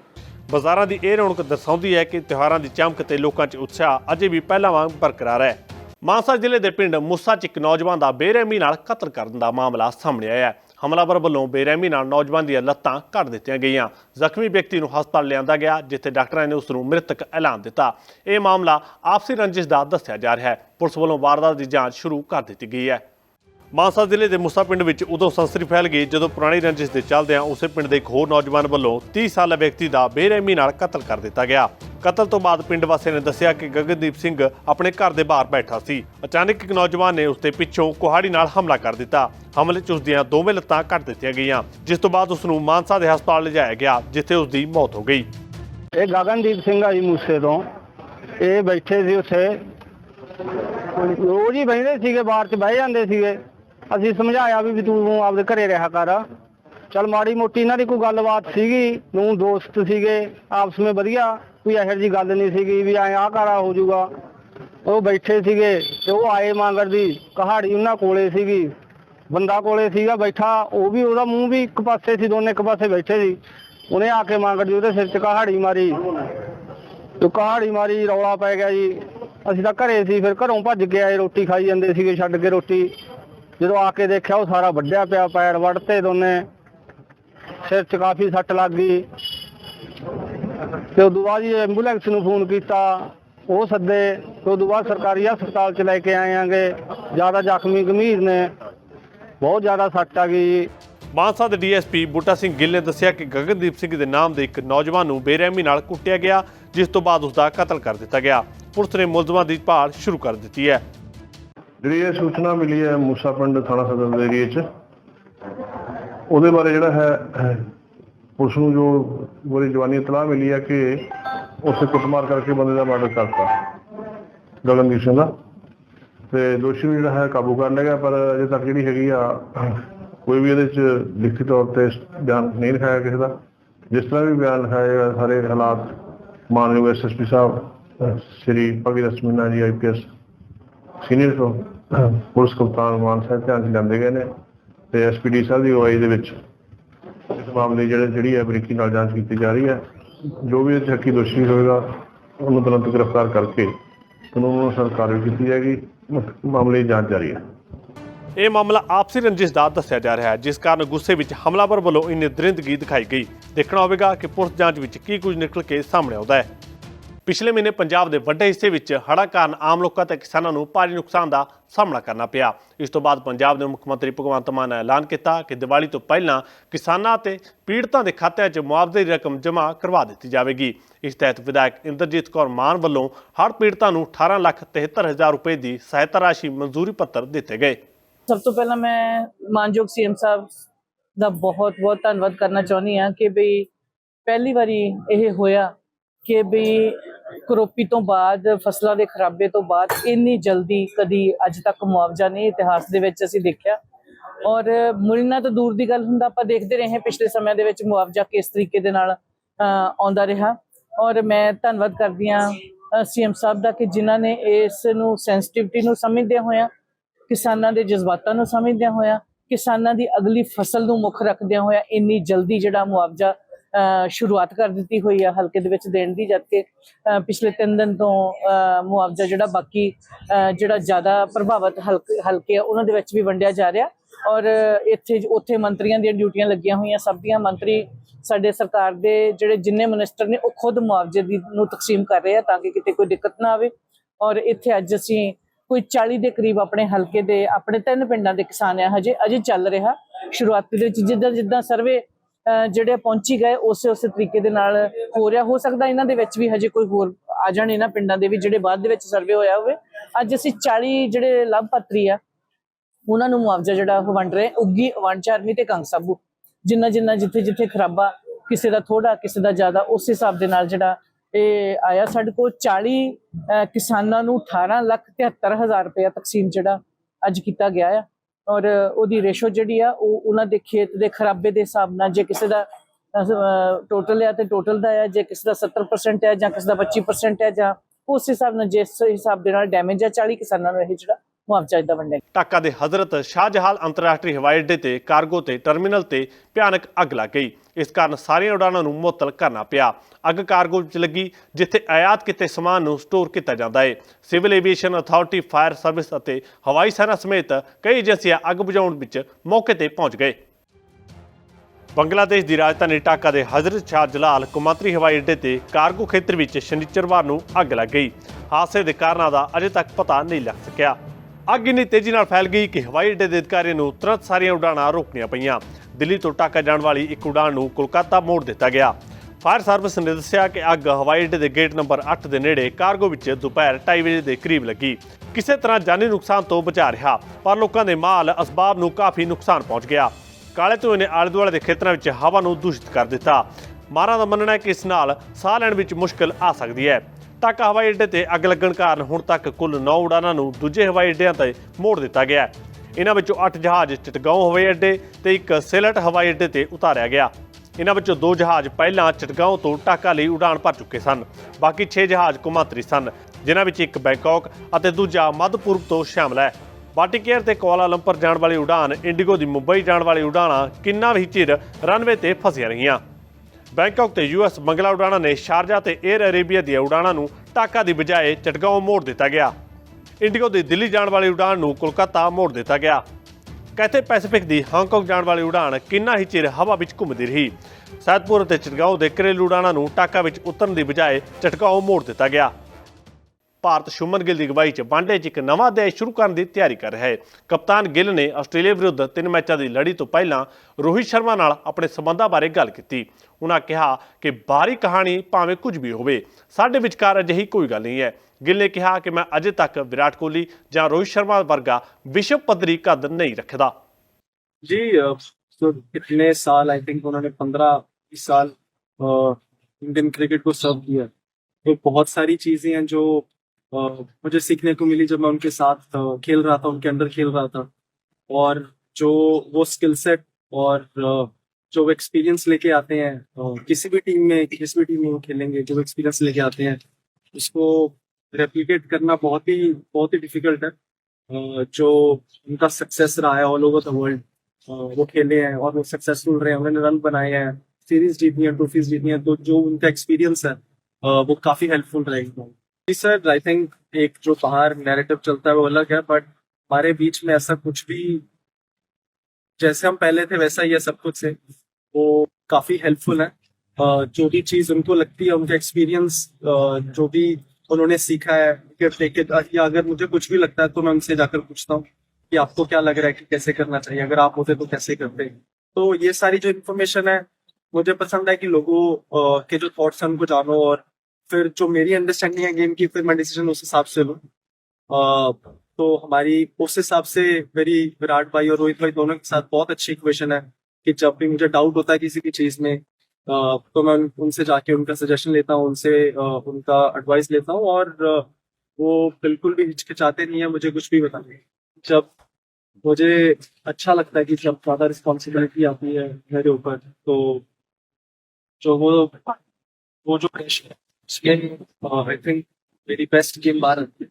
ਬਾਜ਼ਾਰਾਂ ਦੀ ਇਹ ਰੌਣਕ ਦਰਸਾਉਂਦੀ ਹੈ ਕਿ ਤਿਉਹਾਰਾਂ ਦੀ ਚਮਕ ਤੇ ਲੋਕਾਂ 'ਚ ਉਤਸ਼ਾਹ ਅਜੇ ਵੀ ਪਹਿਲਾਂ ਵਾਂਗ ਬਰਕਰਾਰ ਹੈ। ਮਾਨਸਾ ਜ਼ਿਲ੍ਹੇ ਦੇ ਪਿੰਡ ਮੁੱਸਾ 'ਚ ਇੱਕ ਨੌਜਵਾਨ ਦਾ ਬੇਰਹਿਮੀ ਨਾਲ ਕਤਲ ਕਰਨ ਦਾ ਮਾਮਲਾ ਸਾਹਮਣੇ ਆਇਆ ਹੈ। ਹਮਲਾਵਰ ਵੱਲੋਂ ਬੇਰਹਿਮੀ ਨਾਲ ਨੌਜਵਾਨ ਦੀਆਂ ਲੱਤਾਂ ਕੱਟ ਦਿੱਤੀਆਂ ਗਈਆਂ। ਜ਼ਖਮੀ ਵਿਅਕਤੀ ਨੂੰ ਹਸਪਤਾਲ ਲਿਆਂਦਾ ਗਿਆ, ਜਿੱਥੇ ਡਾਕਟਰਾਂ ਨੇ ਉਸ ਨੂੰ ਮ੍ਰਿਤਕ ਐਲਾਨ ਦਿੱਤਾ। ਇਹ ਮਾਮਲਾ ਆਪਸੀ ਰੰਜਿਸ਼ ਦਾ ਦੱਸਿਆ ਜਾ ਰਿਹਾ ਹੈ। ਪੁਲਿਸ ਵੱਲੋਂ ਵਾਰਦਾਤ ਦੀ ਜਾਂਚ ਸ਼ੁਰੂ ਕਰ ਦਿੱਤੀ ਗਈ ਹੈ। ਮਾਨਸਾ ਜ਼ਿਲ੍ਹੇ ਦੇ ਮੁਸਾ ਪਿੰਡ ਵਿੱਚ ਉਦੋਂ ਸੰਸਰੀ ਫੈਲ ਗਈ ਜਦੋਂ ਪੁਰਾਣੀ ਰੰਜਿਸ਼ ਦੇ ਚੱਲਦਿਆਂ ਉਸੇ ਪਿੰਡ ਦੇ ਇੱਕ ਹੋਰ ਨੌਜਵਾਨ ਵੱਲੋਂ 30 ਸਾਲਾ ਵਿਅਕਤੀ ਦਾ ਬੇਰਹਿਮੀ ਨਾਲ ਕਤਲ ਕਰ ਦਿੱਤਾ ਗਿਆ। ਕਤਲ ਤੋਂ ਬਾਅਦ ਪਿੰਡ ਵਾਸੀਆਂ ਨੇ ਦੱਸਿਆ ਕਿ ਗਗਨਦੀਪ ਸਿੰਘ ਆਪਣੇ ਘਰ ਦੇ ਬਾਹਰ ਬੈਠਾ ਸੀ। ਅਚਾਨਕ ਇੱਕ ਨੌਜਵਾਨ ਨੇ ਉਸ ਤੇ ਪਿੱਛੋਂ ਕੁਹਾੜੀ ਨਾਲ ਹਮਲਾ ਕਰ ਦਿੱਤਾ। ਹਮਲੇ 'ਚ ਉਸ ਦੀਆਂ ਦੋਵੇਂ ਲੱਤਾਂ ਕੱਟ ਦਿੱਤੀਆਂ ਗਈਆਂ। ਜਿਸ ਤੋਂ ਬਾਅਦ ਉਸ ਨੂੰ ਮਾਨਸਾ ਦੇ ਹਸਪਤਾਲ ਲਿਜਾਇਆ ਗਿਆ, ਜਿੱਥੇ ਉਸ ਦੀ ਮੌਤ ਹੋ ਗਈ। ਇਹ ਗਗਨਦੀਪ ਸਿੰਘ ਆ ਜੀ ਮੂਸੇ ਤੋਂ। ਇਹ ਬੈਠੇ ਸੀ ਉੱਥੇ। ਰੋਜ਼ ਹੀ ਬਹਿੰਦੇ ਸੀਗੇ, ਬਾਹਰ 'ਚ ਬਹਿ ਜਾਂਦੇ ਸੀਗੇ। ਅਸੀਂ ਸਮਝਾਇਆ ਵੀ ਵੀ ਤੂੰ ਆਪਦੇ ਘਰੇ ਰਿਹਾ ਕਰ। ਚਲ ਮਾੜੀ ਮੋਟੀ ਇਹਨਾਂ ਦੀ ਕੋਈ ਗੱਲਬਾਤ ਸੀਗੀ ਨੂੰ ਦੋਸਤ ਸੀਗੇ, ਆਪਸ ਵਿੱਚ ਵਧੀਆ, ਕੋਈ ਇਹੋ ਜੀ ਗੱਲ ਨਹੀਂ ਸੀਗੀ ਵੀ ਐ ਆਹ ਕਾਰਾ ਹੋ ਜਾਊਗਾ। ਉਹ ਬੈਠੇ ਸੀਗੇ ਤੇ ਉਹ ਆਏ ਮੰਗਰ ਦੀ, ਕਹਾੜੀ ਉਹਨਾਂ ਕੋਲੇ ਸੀਗੀ। ਬੰਦਾ ਕੋਲੇ ਸੀਗਾ ਬੈਠਾ, ਉਹ ਵੀ ਉਹਦਾ ਮੂੰਹ ਵੀ ਇੱਕ ਪਾਸੇ ਸੀ, ਦੋਨੇ ਇੱਕ ਪਾਸੇ ਬੈਠੇ ਸੀ। ਉਹਨੇ ਆ ਕੇ ਮੰਗਰ ਦੀ ਉਹਦੇ ਸਿਰ 'ਚ ਕਹਾੜੀ ਮਾਰੀ। ਤੇ ਕਹਾੜੀ ਮਾਰੀ, ਰੌਲਾ ਪੈ ਗਿਆ ਜੀ। ਅਸੀਂ ਤਾਂ ਘਰੇ ਸੀ, ਫਿਰ ਘਰੋਂ ਭੱਜ ਕੇ ਆਏ, ਰੋਟੀ ਖਾਈ ਜਾਂਦੇ ਸੀਗੇ, ਛੱਡ ਕੇ ਰੋਟੀ। ਜਦੋਂ ਆ ਕੇ ਦੇਖਿਆ ਉਹ ਸਾਰਾ ਵੱਡਿਆ ਪਿਆ, ਪੈਰ ਵੱਢਤੇ ਦੋਨੇ। ਸਿਰ 'ਚ ਕਾਫੀ ਸੱਟ ਲੱਗ ਗਈ। ਤੇ ਉਦੋਂ ਬਾਅਦ ਜੀ ਐਂਬੂਲੈਂਸ ਨੂੰ ਫੋਨ ਕੀਤਾ। ਉਹ ਸੱਦੇ, ਤੇ ਉਦੋਂ ਬਾਅਦ ਸਰਕਾਰੀ ਹਸਪਤਾਲ 'ਚ ਲੈ ਕੇ ਆਏ ਆਂਗੇ। ਜ਼ਿਆਦਾ ਜ਼ਖਮੀ ਗੰਭੀਰ ਨੇ। ਬਹੁਤ ਜ਼ਿਆਦਾ ਸੱਟ ਆ ਗਈ ਮਾਨਸਾ ਦੇ ਡੀਐਸਪੀ ਬੂਟਾ ਸਿੰਘ ਗਿੱਲ ਨੇ ਦੱਸਿਆ ਕਿ ਗਗਨਦੀਪ ਸਿੰਘ ਦੇ ਨਾਮ ਦੇ ਇੱਕ ਨੌਜਵਾਨ ਨੂੰ ਬੇਰਹਿਮੀ ਨਾਲ ਕੁੱਟਿਆ ਗਿਆ, ਜਿਸ ਤੋਂ ਬਾਅਦ ਉਸ ਦਾ ਕਤਲ ਕਰ ਦਿੱਤਾ ਗਿਆ। ਪੁਲਿਸ ਨੇ ਮੁਲਜ਼ਮਾਂ ਦੀ ਭਾਲ ਸ਼ੁਰੂ ਕਰ ਦਿੱਤੀ ਹੈ। ਜਿਹੜੀ ਇਹ ਸੂਚਨਾ ਮਿਲੀ ਹੈ ਮੂਸਾ ਪਿੰਡ ਥਾਣਾ ਸਦਰ ਦੇ ਏਰੀਏ 'ਚ, ਉਹਦੇ ਬਾਰੇ ਜਿਹੜਾ ਹੈ ਪੁਲਿਸ ਨੂੰ ਜੋ ਬੜੀ ਜਵਾਨੀ ਇਤਲਾਹ ਮਿਲੀ ਹੈ ਕਿ ਉੱਥੇ ਕੁੱਟਮਾਰ ਕਰਕੇ ਬੰਦੇ ਦਾ ਮਰਡਰ ਕਰਤਾ ਗਗਨਦੀਪ ਸਿੰਘ ਦਾ। ਤੇ ਦੋਸ਼ੀ ਨੂੰ ਜਿਹੜਾ ਹੈ ਕਾਬੂ ਕਰ ਲਿਆ ਗਿਆ, ਪਰ ਅਜੇ ਤੱਕ ਜਿਹੜੀ ਹੈਗੀ ਆ, ਕੋਈ ਵੀ ਇਹਦੇ 'ਚ ਲਿਖਤੀ ਤੌਰ ਤੇ ਬਿਆਨ ਨਹੀਂ ਲਿਖਾਇਆ ਕਿਸੇ ਦਾ। ਜਿਸ ਤਰ੍ਹਾਂ ਵੀ ਬਿਆਨ ਲਿਖਾਇਆ ਸਾਰੇ ਹਾਲਾਤ ਮਾਨਯੋਗ ਐਸਐਸਪੀ ਸਾਹਿਬ ਸ਼੍ਰੀ ਭਗਤ ਰਸਮੀਨਾ ਜੀ ਆਈਪੀਐਸ ਸੀਨੀਅਰ ਤੋਂ ਪੁਲਿਸ ਕਪਤਾਨ ਮਾਨ ਸਾਹਿਬ ਧਿਆਨ 'ਚ ਲਿਆਂਦੇ ਗਏ ਨੇ ਤੇ ਐਸਪੀਡੀ ਸਾਹਿਬ ਦੀ ਅਗਵਾਈ ਦੇ ਵਿੱਚ ਇਸ ਮਾਮਲੇ ਦੀ ਜਿਹੜੇ ਜਿਹੜੀ ਹੈ ਬਰੀਕੀ ਨਾਲ ਜਾਂਚ ਕੀਤੀ ਜਾ ਰਹੀ ਹੈ। ਜੋ ਵੀ ਇਹ ਹੱਕੀ ਦੋਸ਼ੀ ਹੋਵੇਗਾ ਉਹਨੂੰ ਤੁਰੰਤ ਗ੍ਰਿਫਤਾਰ ਕਰਕੇ ਕਾਨੂੰਨ ਅਨੁਸਾਰ ਕਾਰਵਾਈ ਕੀਤੀ ਜਾਏਗੀ। ਮਾਮਲੇ ਦੀ ਜਾਂਚ ਜਾਰੀ ਹੈ। ਇਹ ਮਾਮਲਾ ਆਪਸੀ ਰੰਜਿਸ਼ ਦਾ ਦੱਸਿਆ ਜਾ ਰਿਹਾ ਹੈ ਜਿਸ ਕਾਰਨ ਗੁੱਸੇ ਵਿੱਚ ਹਮਲਾਵਰ ਵੱਲੋਂ ਇੰਨੀ ਦਰਿੰਦਗੀ ਦਿਖਾਈ ਗਈ। ਦੇਖਣਾ ਹੋਵੇਗਾ ਕਿ ਪੁਲਿਸ ਜਾਂਚ ਵਿੱਚ ਕੀ ਕੁਝ ਨਿਕਲ ਕੇ ਸਾਹਮਣੇ ਆਉਂਦਾ ਹੈ। ਪਿਛਲੇ ਮਹੀਨੇ ਪੰਜਾਬ ਦੇ ਵੱਡੇ ਹਿੱਸੇ ਵਿੱਚ ਹੜ੍ਹਾਂ ਕਾਰਨ ਆਮ ਲੋਕਾਂ ਤੇ ਕਿਸਾਨਾਂ ਨੂੰ ਭਾਰੀ ਨੁਕਸਾਨ ਦਾ ਸਾਹਮਣਾ ਕਰਨਾ ਪਿਆ। ਇਸ ਤੋਂ ਬਾਅਦ ਪੰਜਾਬ ਦੇ ਮੁੱਖ ਮੰਤਰੀ ਭਗਵੰਤ ਮਾਨ ਨੇ ਐਲਾਨ ਕੀਤਾ ਕਿ ਦੀਵਾਲੀ ਤੋਂ ਪਹਿਲਾਂ ਕਿਸਾਨਾਂ ਤੇ ਪੀੜਤਾਂ ਦੇ ਖਾਤਿਆਂ 'ਚ ਮੁਆਵਜ਼ੇ ਦੀ ਰਕਮ ਜਮ੍ਹਾਂ ਕਰਵਾ ਦਿੱਤੀ ਜਾਵੇਗੀ। ਇਸ ਤਹਿਤ ਵਿਧਾਇਕ ਇੰਦਰਜੀਤ ਕੌਰ ਮਾਨ ਵੱਲੋਂ ਹੜ੍ਹ ਪੀੜਤਾਂ ਨੂੰ 18 ਲੱਖ 73 ਹਜ਼ਾਰ ਰੁਪਏ ਦੀ ਸਹਾਇਤਾ ਰਾਸ਼ੀ ਮਨਜ਼ੂਰੀ ਪੱਤਰ ਦਿੱਤੇ ਗਏ। ਸਭ ਤੋਂ ਪਹਿਲਾਂ ਮੈਂ ਮਾਨਯੋਗ ਸੀਐਮ ਸਾਹਿਬ ਦਾ ਬਹੁਤ ਬਹੁਤ ਧੰਨਵਾਦ ਕਰਨਾ ਚਾਹੁੰਦੀ ਹਾਂ ਕਿ ਵੀ ਪਹਿਲੀ ਵਾਰੀ ਇਹ ਹੋਇਆ ਕਿ ਵੀ ਕਰੋਪੀ ਤੋਂ ਬਾਅਦ, ਫਸਲਾਂ ਦੇ ਖਰਾਬੇ ਤੋਂ ਬਾਅਦ ਇੰਨੀ ਜਲਦੀ ਕਦੀ ਅੱਜ ਤੱਕ ਮੁਆਵਜ਼ਾ ਨਹੀਂ, ਇਤਿਹਾਸ ਦੇ ਵਿੱਚ ਅਸੀਂ ਦੇਖਿਆ। ਔਰ ਮਿਲਣਾ ਤਾਂ ਦੂਰ ਦੀ ਗੱਲ ਹੁੰਦਾ, ਆਪਾਂ ਦੇਖਦੇ ਰਹੇ ਪਿਛਲੇ ਸਮਿਆਂ ਦੇ ਵਿੱਚ ਮੁਆਵਜ਼ਾ ਕਿਸ ਤਰੀਕੇ ਦੇ ਨਾਲ ਆਉਂਦਾ ਰਿਹਾ। ਔਰ ਮੈਂ ਧੰਨਵਾਦ ਕਰਦੀ ਹਾਂ ਸੀਐਮ ਸਾਹਿਬ ਦਾ ਕਿ ਜਿਨ੍ਹਾਂ ਨੇ ਇਸ ਨੂੰ ਸੈਂਸਿਟਿਵਿਟੀ ਨੂੰ ਸਮਝਦਿਆਂ ਹੋਇਆਂ, ਕਿਸਾਨਾਂ ਦੇ ਜਜ਼ਬਾਤਾਂ ਨੂੰ ਸਮਝਦਿਆਂ ਹੋਇਆ, ਕਿਸਾਨਾਂ ਦੀ ਅਗਲੀ ਫਸਲ ਨੂੰ ਮੁੱਖ ਰੱਖਦਿਆਂ ਹੋਇਆ ਇੰਨੀ ਜਲਦੀ ਜਿਹੜਾ ਮੁਆਵਜ਼ਾ ਸ਼ੁਰੂਆਤ ਕਰ ਦਿੱਤੀ ਹੋਈ ਆ ਹਲਕੇ ਦੇ ਵਿੱਚ ਦੇਣ ਦੀ, ਜਦਕਿ ਪਿਛਲੇ 3 ਦਿਨ ਤੋਂ ਮੁਆਵਜ਼ਾ ਜਿਹੜਾ ਬਾਕੀ ਜਿਹੜਾ ਜ਼ਿਆਦਾ ਪ੍ਰਭਾਵਿਤ ਹਲਕੇ ਹਲਕੇ ਆ, ਉਹਨਾਂ ਦੇ ਵਿੱਚ ਵੀ ਵੰਡਿਆ ਜਾ ਰਿਹਾ। ਔਰ ਇੱਥੇ ਉੱਥੇ ਮੰਤਰੀਆਂ ਦੀਆਂ ਡਿਊਟੀਆਂ ਲੱਗੀਆਂ ਹੋਈਆਂ, ਸਭ ਦੀਆਂ ਮੰਤਰੀ ਸਾਡੇ ਸਰਕਾਰ ਦੇ ਜਿਹੜੇ ਜਿੰਨੇ ਮਿਨਿਸਟਰ ਨੇ, ਉਹ ਖੁਦ ਮੁਆਵਜ਼ੇ ਦੀ ਨੂੰ ਤਕਸੀਮ ਕਰ ਰਹੇ ਆ, ਤਾਂ ਕਿ ਕਿਤੇ ਕੋਈ ਦਿੱਕਤ ਨਾ ਆਵੇ। ਔਰ ਇੱਥੇ ਅੱਜ ਅਸੀਂ ਕੋਈ 40 ਦੇ ਕਰੀਬ ਆਪਣੇ ਹਲਕੇ ਦੇ, ਆਪਣੇ ਤਿੰਨ ਪਿੰਡਾਂ ਦੇ ਕਿਸਾਨ ਆ, ਹਜੇ, ਅਜੇ ਚੱਲ ਰਿਹਾ ਸ਼ੁਰੂਆਤੀ ਦੇ ਵਿੱਚ। ਜਿੱਦਾਂ ਜਿੱਦਾਂ ਸਰਵੇ ਜਿਹੜੇ ਪਹੁੰਚੀ ਗਏ ਉਸੇ ਉਸੇ ਤਰੀਕੇ ਦੇ ਨਾਲ ਹੋ ਰਿਹਾ। ਹੋ ਸਕਦਾ ਇਹਨਾਂ ਦੇ ਵਿੱਚ ਵੀ ਹਜੇ ਕੋਈ ਹੋਰ ਆ ਜਾਣ ਇਹਨਾਂ ਪਿੰਡਾਂ ਦੇ ਵੀ ਜਿਹੜੇ ਬਾਅਦ ਦੇ ਵਿੱਚ ਸਰਵੇ ਹੋਇਆ ਹੋਵੇ। ਅੱਜ ਅਸੀਂ 40 ਜਿਹੜੇ ਲਾਭਪਾਤਰੀ ਆ ਉਹਨਾਂ ਨੂੰ ਮੁਆਵਜ਼ਾ ਜਿਹੜਾ ਉਹ ਵੰਡ ਰਹੇ। ਉੱਗੀ ਵਣਚਾਰਮੀ ਤੇ ਕੰਗ ਸਾਬੂ। ਜਿੰਨਾ ਜਿੰਨਾ ਜਿੱਥੇ ਜਿੱਥੇ ਖਰਾਬਾ ਕਿਸੇ ਦਾ ਥੋੜਾ ਕਿਸੇ ਦਾ ਜ਼ਿਆਦਾ ਉਸ ਹਿਸਾਬ ਦੇ ਨਾਲ ਜਿਹੜਾ ਇਹ ਆਇਆ ਸਾਡੇ ਕੋਲ। 40 ਅਹ, ਕਿਸਾਨਾਂ ਨੂੰ 18 ਲੱਖ 73 ਹਜ਼ਾਰ ਰੁਪਏ ਤਕਸੀਮ ਜਿਹੜਾ ਅੱਜ ਕੀਤਾ ਗਿਆ ਆ। ਔਰ ਉਹਦੀ ਰੇਸ਼ੋ ਜਿਹੜੀ ਆ, ਉਹ ਉਹਨਾਂ ਦੇ ਖੇਤ ਦੇ ਖਰਾਬੇ ਦੇ ਹਿਸਾਬ ਨਾਲ ਜੇ ਕਿਸੇ ਦਾ ਟੋਟਲ ਆ ਤੇ ਟੋਟਲ ਦਾ ਆ, ਜੇ ਕਿਸੇ ਦਾ 70% ਹੈ ਜਾਂ ਕਿਸੇ ਦਾ 25% ਹੈ ਜਾਂ ਉਸ ਹਿਸਾਬ ਨਾਲ, ਜਿਸ ਹਿਸਾਬ ਦੇ ਨਾਲ ਡੈਮੇਜ ਆ 40 ਕਿਸਾਨਾਂ ਨੂੰ ਇਹ ਜਿਹੜਾ ਮੁਆਵਜ਼ਾ ਇਦਾਂ ਵੰਡਿਆ ਗਿਆ। ਢਾਕਾ ਦੇ ਹਜ਼ਰਤ ਸ਼ਾਹਜਹਾਲ ਅੰਤਰਰਾਸ਼ਟਰੀ ਹਵਾਈ ਅੱਡੇ ਤੇ ਕਾਰਗੋ ਤੇ ਟਰਮੀਨਲ ਤੇ ਭਿਆਨਕ ਅੱਗ ਲੱਗ ਗਈ। ਇਸ ਕਾਰਨ ਸਾਰੀਆਂ ਉਡਾਣਾਂ ਨੂੰ ਮੁਅੱਤਲ ਕਰਨਾ ਪਿਆ। ਅੱਗ ਕਾਰਗੋ ਵਿੱਚ ਲੱਗੀ, ਜਿੱਥੇ ਆਯਾਤ ਕੀਤੇ ਸਮਾਨ ਨੂੰ ਸਟੋਰ ਕੀਤਾ ਜਾਂਦਾ ਹੈ civil aviation authority, fire service ਅਤੇ ਹਵਾਈ ਸੈਨਾ ਸਮੇਤ ਕਈ ਏਜੰਸੀਆਂ ਅੱਗ ਬੁਝਾਉਣ ਵਿੱਚ ਮੌਕੇ ਤੇ ਪਹੁੰਚ ਗਏ। ਬੰਗਲਾਦੇਸ਼ ਦੀ ਰਾਜਧਾਨੀ ਢਾਕਾ ਦੇ ਹਜ਼ਰਤ ਸ਼ਾਹ ਜਲਾਲ ਕੌਮਾਂਤਰੀ ਹਵਾਈ ਅੱਡੇ ਤੇ ਕਾਰਗੋ ਖੇਤਰ ਵਿੱਚ ਸ਼ਨੀਚਰਵਾਰ ਨੂੰ ਅੱਗ ਲੱਗ ਗਈ। ਹਾਦਸੇ ਦੇ ਕਾਰਨਾਂ ਦਾ ਅਜੇ ਤੱਕ ਪਤਾ ਨਹੀਂ ਲੱਗ ਸਕਿਆ। ਅੱਗ ਇੰਨੀ ਤੇਜ਼ੀ ਨਾਲ ਫੈਲ ਗਈ ਕਿ ਹਵਾਈ ਅੱਡੇ ਦੇ ਅਧਿਕਾਰੀਆਂ ਨੂੰ ਤੁਰੰਤ ਸਾਰੀਆਂ ਉਡਾਣਾਂ ਰੋਕਣੀਆਂ ਪਈਆਂ। ਦਿੱਲੀ ਤੋਂ ਟਾਕਾ ਜਾਣ ਵਾਲੀ ਇੱਕ ਉਡਾਣ ਨੂੰ ਕੋਲਕਾਤਾ ਮੋੜ ਦਿੱਤਾ ਗਿਆ। ਫਾਇਰ ਸਰਵਿਸ ਨੇ ਦੱਸਿਆ ਕਿ ਅੱਗ ਹਵਾਈ ਅੱਡੇ ਦੇ ਗੇਟ ਨੰਬਰ 8 ਦੇ ਨੇੜੇ ਕਾਰਗੋ ਵਿੱਚ ਦੁਪਹਿਰ 2:30 ਵਜੇ ਦੇ ਕਰੀਬ ਲੱਗੀ। ਕਿਸੇ ਤਰ੍ਹਾਂ ਜਾਨੀ ਨੁਕਸਾਨ ਤੋਂ ਬਚਾ ਰਿਹਾ, ਪਰ ਲੋਕਾਂ ਦੇ ਮਾਲ ਅਸਬਾਬ ਨੂੰ ਕਾਫੀ ਨੁਕਸਾਨ ਪਹੁੰਚ ਗਿਆ। ਕਾਲੇ ਧੂਏ ਨੇ ਆਲੇ ਦੁਆਲੇ ਦੇ ਖੇਤਰਾਂ ਵਿੱਚ ਹਵਾ ਨੂੰ ਦੂਸ਼ਿਤ ਕਰ ਦਿੱਤਾ। ਮਾਰਾਂ ਦਾ ਮੰਨਣਾ ਹੈ ਕਿ ਇਸ ਨਾਲ ਸਾਹ ਲੈਣ ਵਿੱਚ ਮੁਸ਼ਕਲ ਆ ਸਕਦੀ ਹੈ। ਢਾਕਾ ਹਵਾਈ ਅੱਡੇ ਤੇ ਅੱਗ ਲੱਗਣ ਕਾਰਨ ਹੁਣ ਤੱਕ ਕੁੱਲ 9 ਉਡਾਨਾਂ ਨੂੰ ਦੂਜੇ ਹਵਾਈ ਅੱਡਿਆਂ ਤੇ ਮੋੜ ਦਿੱਤਾ ਗਿਆ ਇਹਨਾਂ ਵਿੱਚੋਂ 8 ਜਹਾਜ਼ ਚਟਗਾਉਂ ਹਵਾਈ ਅੱਡੇ ਤੇ ਇੱਕ ਸਿਲਟ ਹਵਾਈ ਅੱਡੇ ਤੇ ਉਤਾਰਿਆ ਗਿਆ। ਇਹਨਾਂ ਵਿੱਚੋਂ ਦੋ ਜਹਾਜ਼ ਪਹਿਲਾਂ ਚਟਗਾਉਂ ਤੋਂ ਟਾਕਾ ਲਈ ਉਡਾਣ ਭਰ ਚੁੱਕੇ ਸਨ। ਬਾਕੀ 6 ਜਹਾਜ਼ ਕੁਮਾਂਤਰੀ ਸਨ, ਜਿਨ੍ਹਾਂ ਵਿੱਚ ਇੱਕ ਬੈਂਕਾਕ ਅਤੇ ਦੂਜਾ ਮੱਧ ਪੂਰਬ ਤੋਂ ਸ਼ਾਮਲ ਹੈ। ਬਾਟੀਕੇਅਰ 에ਅਰ ਤੇ ਕੁਆਲਾਲੰਪਰ ਜਾਣ ਵਾਲੀ ਉਡਾਨ ਇੰਡੀਗੋ ਦੀ ਮੁੰਬਈ ਜਾਣ ਵਾਲੀ ਉਡਾਣਾਂ ਕਿੰਨਾ ਵੀ ਚਿਰ ਰਨਵੇ ਤੇ ਫਸੀਆਂ ਰਹੀਆਂ। ਬੈਂਕਾਕ ਤੇ ਯੂਐਸ ਬੰਗਲਾ ਉਡਾਣਾਂ ਨੇ ਸ਼ਾਰਜਾ ਤੇ 에ਅਰ ਅਰੇਬੀਆ ਦੀਆਂ ਉਡਾਣਾਂ ਨੂੰ ਢਾਕਾ ਦੀ ਬਜਾਏ ਚਟਗਾਉਂ ਮੋੜ ਦਿੱਤਾ ਗਿਆ। ਇੰਡੀਗੋ ਦੀ ਦਿੱਲੀ ਜਾਣ ਵਾਲੀ ਉਡਾਣ ਨੂੰ ਕੋਲਕਾਤਾ ਮੋੜ ਦਿੱਤਾ ਗਿਆ। ਕੈਥੇ ਪੈਸੀਫਿਕ ਦੀ ਹਾਂਗਕਾਂਗ ਜਾਣ ਵਾਲੀ ਉਡਾਣ ਕਿੰਨਾ ਹੀ ਚਿਰ ਹਵਾ ਵਿੱਚ ਘੁੰਮਦੀ ਰਹੀ। ਸੈਦਪੁਰ ਅਤੇ ਚਟਗਾਉਂ ਦੇ ਘਰੇਲੂ ਉਡਾਣਾਂ ਨੂੰ ਟਾਕਾ ਵਿੱਚ ਉਤਰਨ ਦੀ ਬਜਾਏ ਚਟਗਾਉਂ ਮੋੜ ਦਿੱਤਾ ਗਿਆ। ਭਾਰਤ ਸ਼ੁਮਨ ਗਿੱਲ ਦੀ ਅਗਵਾਈ 'ਚ ਵਾਂਡੇ 'ਚ ਇੱਕ ਨਵਾਂ ਅਧਿਆਇ ਸ਼ੁਰੂ ਕਰਨ ਦੀ ਤਿਆਰੀ ਕਰ ਰਿਹਾ ਹੈ ਕਪਤਾਨ ਗਿੱਲ ਨੇ ਆਸਟ੍ਰੇਲੀਆ ਵਿਰੁੱਧ ਤਿੰਨ ਮੈਚਾਂ ਦੀ ਲੜੀ ਤੋਂ ਪਹਿਲਾਂ ਰੋਹਿਤ ਸ਼ਰਮਾ ਨਾਲ ਆਪਣੇ ਸਬੰਧਾਂ ਬਾਰੇ ਗੱਲ ਕੀਤੀ ਉਹਨਾਂ ਕਿਹਾ ਕਿ ਬਾਹਰੀ ਕਹਾਣੀ ਭਾਵੇਂ ਕੁਝ ਵੀ ਹੋਵੇ ਸਾਡੇ ਵਿਚਕਾਰ ਅਜਿਹੀ ਕੋਈ ਗੱਲ ਨਹੀਂ ਹੈ ਗਿੱਲ ਨੇ ਕਿਹਾ ਕਿ ਮੈਂ ਅਜੇ ਤੱਕ ਵਿਰਾਟ ਕੋਹਲੀ ਜਾਂ ਰੋਹਿਤ ਸ਼ਰਮਾ ਵਰਗਾ ਵਿਸ਼ਵ ਪੱਧਰੀ ਕੱਦ ਨਹੀਂ ਰੱਖਦਾ जी अ, तो कितने साल आई थिंक उन्होंने पंद्रह बीस साल इंडियन क्रिकेट को सर्व किया तो बहुत सारी चीजें हैं जो अ, मुझे सीखने को मिली जब मैं उनके साथ खेल रहा था, उनके अंडर खेल रहा था। और जो वो स्किल सेट और जो एक्सपीरियंस लेके आते हैं किसी भी टीम में, किसी भी टीम में खेलेंगे, जो एक्सपीरियंस लेके आते हैं, उसको रेप्लिकेट करना बहुत ही बहुत ही डिफ़िकल्ट है। जो उनका सक्सेस रहा है ऑल ओवर द वर्ल्ड वो खेले हैं और वो सक्सेसफुल रहे हैं, उन्होंने रन बनाए हैं सीरीज़ जीतनी है ट्रॉफीज जीतनी है तो जो उनका एक्सपीरियंस है वो काफ़ी हेल्पफुल रहेगा। जी सर आई थिंक एक जो बाहर नैरेटिव चलता है वो अलग है बट हमारे बीच में ऐसा कुछ भी, जैसे हम पहले थे वैसा ही है सब कुछ से। वो काफ़ी हेल्पफुल है। जो भी चीज़ उनको लगती है, उनका एक्सपीरियंस जो भी उन्होंने सीखा है या अगर मुझे कुछ भी लगता है तो मैं उनसे जाकर पूछता हूँ कि आपको क्या लग रहा है कि कैसे करना चाहिए, अगर आप होते तो कैसे करते। तो ये सारी जो इन्फॉर्मेशन है, मुझे पसंद है कि लोगों के जो थॉट्स हैं उनको जानो और फिर जो मेरी अंडरस्टैंडिंग है गेम की, फिर मैं डिसीज़न उस हिसाब से लूँ। तो हमारी, उस हिसाब से मेरी विराट भाई और रोहित भाई दोनों के साथ बहुत अच्छी इक्वेशन है कि जब भी मुझे डाउट होता है किसी की चीज़ में तो मैं उनसे जाके उनका सजेशन लेता हूँ, उनसे उनका एडवाइस लेता हूँ और वो बिल्कुल भी हिचकिचाते नहीं है, मुझे कुछ भी बताने जब मुझे अच्छा लगता है कि जब ज़्यादा रिस्पॉन्सिबिलिटी आती है मेरे ऊपर तो जो वो वो जो प्रेशर है आई थिंक मेरी बेस्ट गेम आती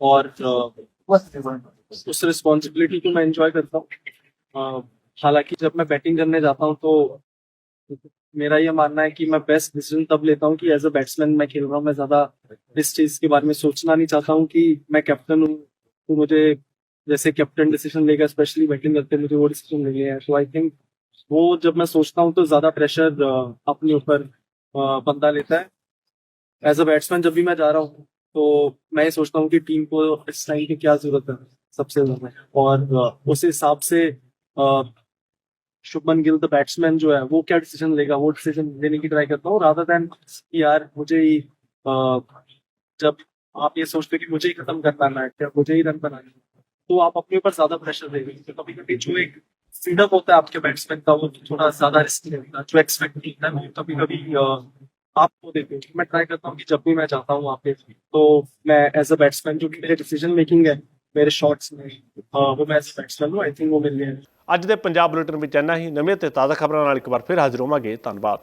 और उस रिस्पॉन्सिबिलिटी को मैं एंजॉय करता हूँ। हालाँकि जब मैं बैटिंग करने जाता हूँ तो मेरा ये मानना है कि मैं बेस्ट डिसीज़न तब लेता हूँ कि एज अ बैट्समैन मैं खेल रहा हूँ। मैं ज़्यादा इस चीज़ के बारे में सोचना नहीं चाहता हूँ कि मैं कैप्टन हूँ तो मुझे जैसे कैप्टन डिसीज़न लेगा स्पेशली बैटिंग करते मुझे वो डिसीज़न लेने हैं। तो आई थिंक वो जब मैं सोचता हूँ तो ज़्यादा प्रेशर अपने ऊपर बंदा लेता है। एज अ बैट्समैन जब भी मैं जा रहा हूँ तो मैं सोचता हूँ कि टीम को इस टाइम की क्या ज़रूरत है सबसे ज़्यादा। और उस हिसाब से शुभमन गिल द बैट्समैन जो है, वो क्या डिसीज़न लेगा? वो डिसीज़न लेने की ट्राई करता हूँ रादर देन यार मुझे ही जब आप ये सोचते कि मुझे ही खत्म करना है मैच मुझे ही रन बनाना है तो आप अपने ऊपर ज़्यादा प्रेशर देंगे। तो कभी कभी जो एक फ्रीडम होता है आपके बैट्समैन का, वो थोड़ा ज़्यादा रिस्क लेता है, जो एक्सपेक्ट नहीं होता है। वो कभी कभी आपको देते हो मैं ट्राई करता हूँ कि जब भी मैं जाता हूँ वहाँ पे तो मैं एज अ बैट्समैन जो कि मेरे डिसीजन मेकिंग है मेरे शॉट्स में अ, वो मैं एज अ बैट्समैन हूँ आई थिंक वो मिल गया ਅੱਜ ਦੇ ਪੰਜਾਬ ਬੁਲੇਟਿਨ ਵਿੱਚ ਇੰਨਾ ਹੀ ਨਵੀਆਂ ਤੇ ਤਾਜ਼ਾ ਖਬਰਾਂ ਨਾਲ ਇੱਕ ਵਾਰ ਫਿਰ ਹਾਜ਼ਰ ਹੋਵਾਂਗੇ ਧੰਨਵਾਦ